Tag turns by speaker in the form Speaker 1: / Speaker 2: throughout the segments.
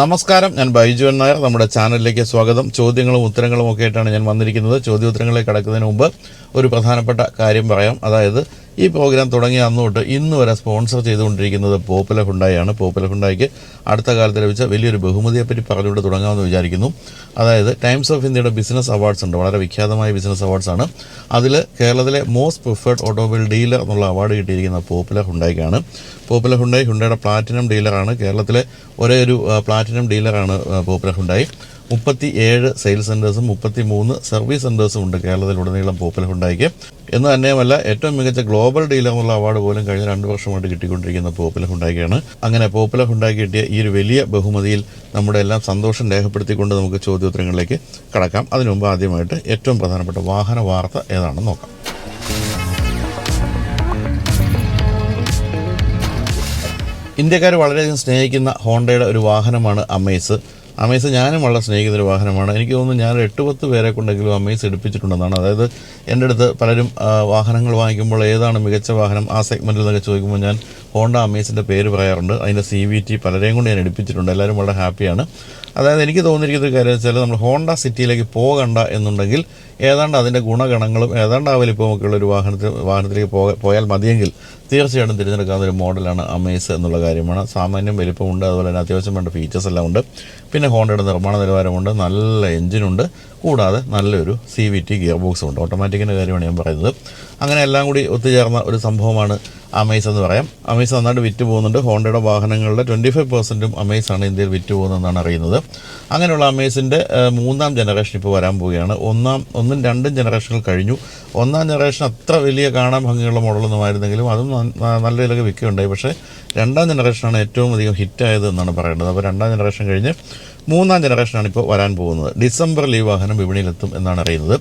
Speaker 1: നമസ്കാരം ഞാൻ ബൈജു എൻ നായർ. നമ്മുടെ ചാനലിലേക്ക് സ്വാഗതം. ചോദ്യങ്ങളും ഉത്തരങ്ങളും ഒക്കെ ആയിട്ടാണ് ഞാൻ വന്നിരിക്കുന്നത്. ചോദ്യോത്തരങ്ങളിലേക്ക് കടക്കുന്നതിന് മുമ്പ് ഒരു പ്രധാനപ്പെട്ട കാര്യം പറയാം. അതായത് ഈ പ്രോഗ്രാം തുടങ്ങിയ അന്ന് തൊട്ട് ഇന്ന് വരെ സ്പോൺസർ ചെയ്തുകൊണ്ടിരിക്കുന്നത് പോപ്പുലർ ഹുണ്ടായാണ് പോപ്പുലർ ഹുണ്ടായിക്ക് അടുത്ത കാലത്ത് ലഭിച്ച വലിയൊരു ബഹുമതിയെപ്പറ്റി പറഞ്ഞുകൊണ്ട് തുടങ്ങാമെന്ന് വിചാരിക്കുന്നു. അതായത് ടൈംസ് ഓഫ് ഇന്ത്യയുടെ ബിസിനസ് അവാർഡ്സ് ഉണ്ട്. വളരെ വിഖ്യാതമായ ബിസിനസ് അവാർഡ്സ് ആണ്. അതിൽ കേരളത്തിലെ മോസ്റ്റ് പ്രിഫേർഡ് ഓട്ടോമൊബൈൽ ഡീലർ എന്നുള്ള അവാർഡ് കിട്ടിയിരിക്കുന്ന പോപ്പുലർ ഹുണ്ടായിക്കാണ് പോപ്പുലർ ഹുണ്ടായി ഹുണ്ടയുടെ പ്ലാറ്റിനം ഡീലറാണ് കേരളത്തിലെ ഒരേ ഒരു പ്ലാറ്റിനം ഡീലറാണ് പോപ്പുലർ ഹുണ്ടായി മുപ്പത്തി ഏഴ് സെയിൽസ് സെന്റേഴ്സും മുപ്പത്തി മൂന്ന് സർവീസ് സെന്റേഴ്സും ഉണ്ട് കേരളത്തിലുടനീളം പോപ്പുലർ ഹുണ്ടായിക്ക് എന്ന് തന്നെയുമല്ല ഏറ്റവും മികച്ച ഗ്ലോബൽ ഡീലർ എന്നുള്ള അവാർഡ് പോലും കഴിഞ്ഞ രണ്ട് വർഷമായിട്ട് കിട്ടിക്കൊണ്ടിരിക്കുന്ന പോപ്പുലർ ഹുണ്ടായിക്കാണ് അങ്ങനെ പോപ്പുലർ ഹുണ്ടായി കിട്ടിയ ഒരു വലിയ ബഹുമതിയിൽ നമ്മുടെ എല്ലാം സന്തോഷം രേഖപ്പെടുത്തിക്കൊണ്ട് നമുക്ക് ചോദ്യോത്തരങ്ങളിലേക്ക് കടക്കാം. അതിനു മുമ്പ് ആദ്യമായിട്ട് ഏറ്റവും പ്രധാനപ്പെട്ട വാഹന വാർത്ത ഏതാണെന്ന് നോക്കാം. ഇന്ത്യക്കാർ വളരെയധികം സ്നേഹിക്കുന്ന ഹോണ്ടയുടെ ഒരു വാഹനമാണ് അമേസ്. അമേസ് ഞാനും വളരെ സ്നേഹിക്കുന്ന ഒരു വാഹനമാണ്. എനിക്ക് തോന്നുന്നു ഞാൻ എട്ട് പത്ത് പേരെ കൊണ്ടെങ്കിലും അമേസ് എടുപ്പിച്ചിട്ടുണ്ടെന്നാണ്. അതായത് എന്റെ അടുത്ത് പലരും വാഹനങ്ങൾ വാങ്ങിക്കുമ്പോൾ ഏതാണ് മികച്ച വാഹനം ആ സെഗ്മെന്റിൽ നിന്നൊക്കെ ചോദിക്കുമ്പോൾ ഞാൻ ഹോണ്ട അമേസിന്റെ പേര് പറയാറുണ്ട്. അതിന്റെ സി വി ടി പലരെയും കൊണ്ട് ഞാൻ എടുപ്പിച്ചിട്ടുണ്ട്. എല്ലാവരും വളരെ ഹാപ്പിയാണ്. അതായത് എനിക്ക് തോന്നിയിരിക്കുന്ന കാര്യം വെച്ചാൽ നമ്മൾ ഹോണ്ട സിറ്റിയിലേക്ക് പോകണ്ട എന്നുണ്ടെങ്കിൽ ഏതാണ്ട് അതിന്റെ ഗുണഗണങ്ങളും ഏതാണ്ട് ആ വലിപ്പമൊക്കെയുള്ള ഒരു വാഹനത്തിൽ വാഹനത്തിലേക്ക് പോയാൽ മതിയെങ്കിൽ തീർച്ചയായിട്ടും തിരഞ്ഞെടുക്കാവുന്ന ഒരു മോഡലാണ് അമേസ് എന്നുള്ള കാര്യമാണ്. സാമാന്യം വലിപ്പമുണ്ട് അതുപോലെ തന്നെ അത്യാവശ്യം വേണ്ട ഫീച്ചേഴ്സ് എല്ലാം ഉണ്ട്. പിന്നെ ഹോണ്ടയുടെ നിർമ്മാണ നിലവാരമുണ്ട് നല്ല എഞ്ചിനുണ്ട് കൂടാതെ നല്ലൊരു സി വി ടി ഗിയർ ബോക്സും ഉണ്ട്. ഓട്ടോമാറ്റിക്കിന്റെ കാര്യമാണ് ഞാൻ പറയുന്നത്. അങ്ങനെ എല്ലാം കൂടി ഒത്തുചേർന്ന ഒരു സംഭവമാണ് അമേസ് എന്ന് പറയാം. അമേസ് നന്നായിട്ട് വിറ്റ് പോകുന്നുണ്ട്. ഹോണ്ടയുടെ വാഹനങ്ങളുടെ ട്വന്റി ഫൈവ് പെർസെന്റും ആണ് ഇന്ത്യയിൽ വിറ്റ് പോകുന്നതെന്നാണ് അറിയുന്നത്. അങ്ങനെയുള്ള അമേസിന്റെ മൂന്നാം ജനറേഷൻ ഇപ്പോൾ വരാൻ പോവുകയാണ്. ഒന്നാം ഒന്നും രണ്ടും ജനറേഷനുകൾ കഴിഞ്ഞു. ഒന്നാം ജനറേഷൻ അത്ര വലിയ കാണാൻ ഭംഗിയുള്ള മോഡലൊന്നും ആയിരുന്നെങ്കിലും അതും നല്ല വിലക്ക് വിൽക്കുകയുണ്ടായി. പക്ഷേ രണ്ടാം ജനറേഷനാണ് ഏറ്റവും അധികം ഹിറ്റായത് എന്നാണ് പറയേണ്ടത് അപ്പോൾ രണ്ടാം ജനറേഷൻ കഴിഞ്ഞ് മൂന്നാം ജനറേഷനാണ് ഇപ്പോൾ വരാൻ പോകുന്നത്. ഡിസംബറിൽ ഈ വാഹനം വിപണിയിലെത്തും എന്നാണ് അറിയുന്നത്.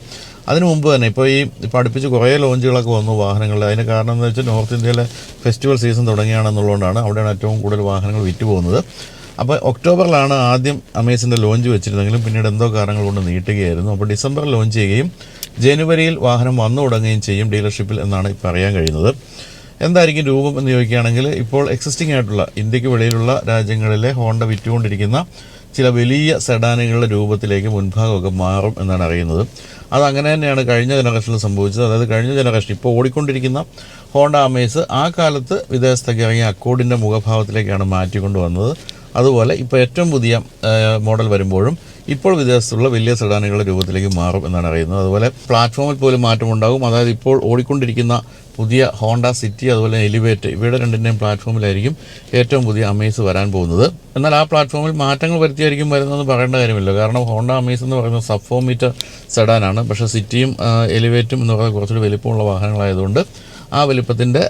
Speaker 1: അതിനു മുമ്പ് തന്നെ ഇപ്പോൾ ഈ ഇപ്പോൾ അടുപ്പിച്ച് കുറേ ലോഞ്ചുകളൊക്കെ വന്നു വാഹനങ്ങൾ അതിന് കാരണം എന്ന് വെച്ചാൽ നോർത്ത് ഇന്ത്യയിലെ ഫെസ്റ്റിവൽ സീസൺ തുടങ്ങിയാണെന്നുള്ളതുകൊണ്ടാണ് അവിടെയാണ് ഏറ്റവും കൂടുതൽ വാഹനങ്ങൾ വിറ്റ് പോകുന്നത് അപ്പോൾ ഒക്ടോബറിലാണ് ആദ്യം അമേസിന്റെ ലോഞ്ച് വെച്ചിരുന്നെങ്കിലും പിന്നീട് എന്തോ കാരണങ്ങൾ കൊണ്ട് നീട്ടുകയായിരുന്നു. അപ്പോൾ ഡിസംബറിൽ ലോഞ്ച് ചെയ്യുകയും ജനുവരിയിൽ വാഹനം വന്നു തുടങ്ങുകയും ചെയ്യും ഡീലർഷിപ്പിൽ എന്നാണ് ഇപ്പോൾ അറിയാൻ കഴിയുന്നത്. എന്തായിരിക്കും രൂപം എന്ന് ചോദിക്കുകയാണെങ്കിൽ ഇപ്പോൾ എക്സിസ്റ്റിംഗ് ആയിട്ടുള്ള ഇന്ത്യയ്ക്ക് വെളിയിലുള്ള രാജ്യങ്ങളിലെ ഹോണ്ട വിറ്റുകൊണ്ടിരിക്കുന്ന ചില വലിയ സെഡാനുകളുടെ രൂപത്തിലേക്ക് മുൻഭാഗമൊക്കെ മാറും എന്നാണ് അറിയുന്നത്. അത് അങ്ങനെ തന്നെയാണ് കഴിഞ്ഞ ജനറേഷനിൽ സംഭവിച്ചത്. അതായത് കഴിഞ്ഞ ജനറേഷൻ ഇപ്പോൾ ഓടിക്കൊണ്ടിരിക്കുന്ന ഹോണ്ട അമേസ് ആ കാലത്ത് വിദേശത്തേക്ക് ഇറങ്ങിയ അക്കോഡിന്റെ മുഖഭാവത്തിലേക്കാണ് മാറ്റിക്കൊണ്ട് വന്നത്. അതുപോലെ ഇപ്പോൾ ഏറ്റവും പുതിയ മോഡൽ വരുമ്പോഴും ഇപ്പോൾ വിദേശത്തുള്ള വലിയ സെഡാനുകളുടെ രൂപത്തിലേക്ക് മാറും എന്നാണ് അറിയുന്നത്. അതുപോലെ പ്ലാറ്റ്ഫോമിൽ പോലും മാറ്റമുണ്ടാകും. അതായത് ഇപ്പോൾ ഓടിക്കൊണ്ടിരിക്കുന്ന പുതിയ ഹോണ്ട സിറ്റി അതുപോലെ എലിവേറ്റ് ഇവയുടെ രണ്ടിന്റെയും പ്ലാറ്റ്ഫോമിലായിരിക്കും ഏറ്റവും പുതിയ അമേസ് വരാൻ പോകുന്നത്. എന്നാൽ ആ പ്ലാറ്റ്ഫോമിൽ മാറ്റങ്ങൾ വരുത്തിയായിരിക്കും വരുന്നതെന്ന് പറയേണ്ട കാര്യമില്ല. കാരണം ഹോണ്ട അമേസ് എന്ന് പറയുന്നത് സബ് ഫോർ മീറ്റർ സെഡാനാണ്. പക്ഷേ സിറ്റിയും എലിവേറ്റും എന്ന് പറയുന്നത് കുറച്ചുകൂടി വലിപ്പമുള്ള വാഹനങ്ങളായതുകൊണ്ട് ആ വലിപ്പത്തിന്റെ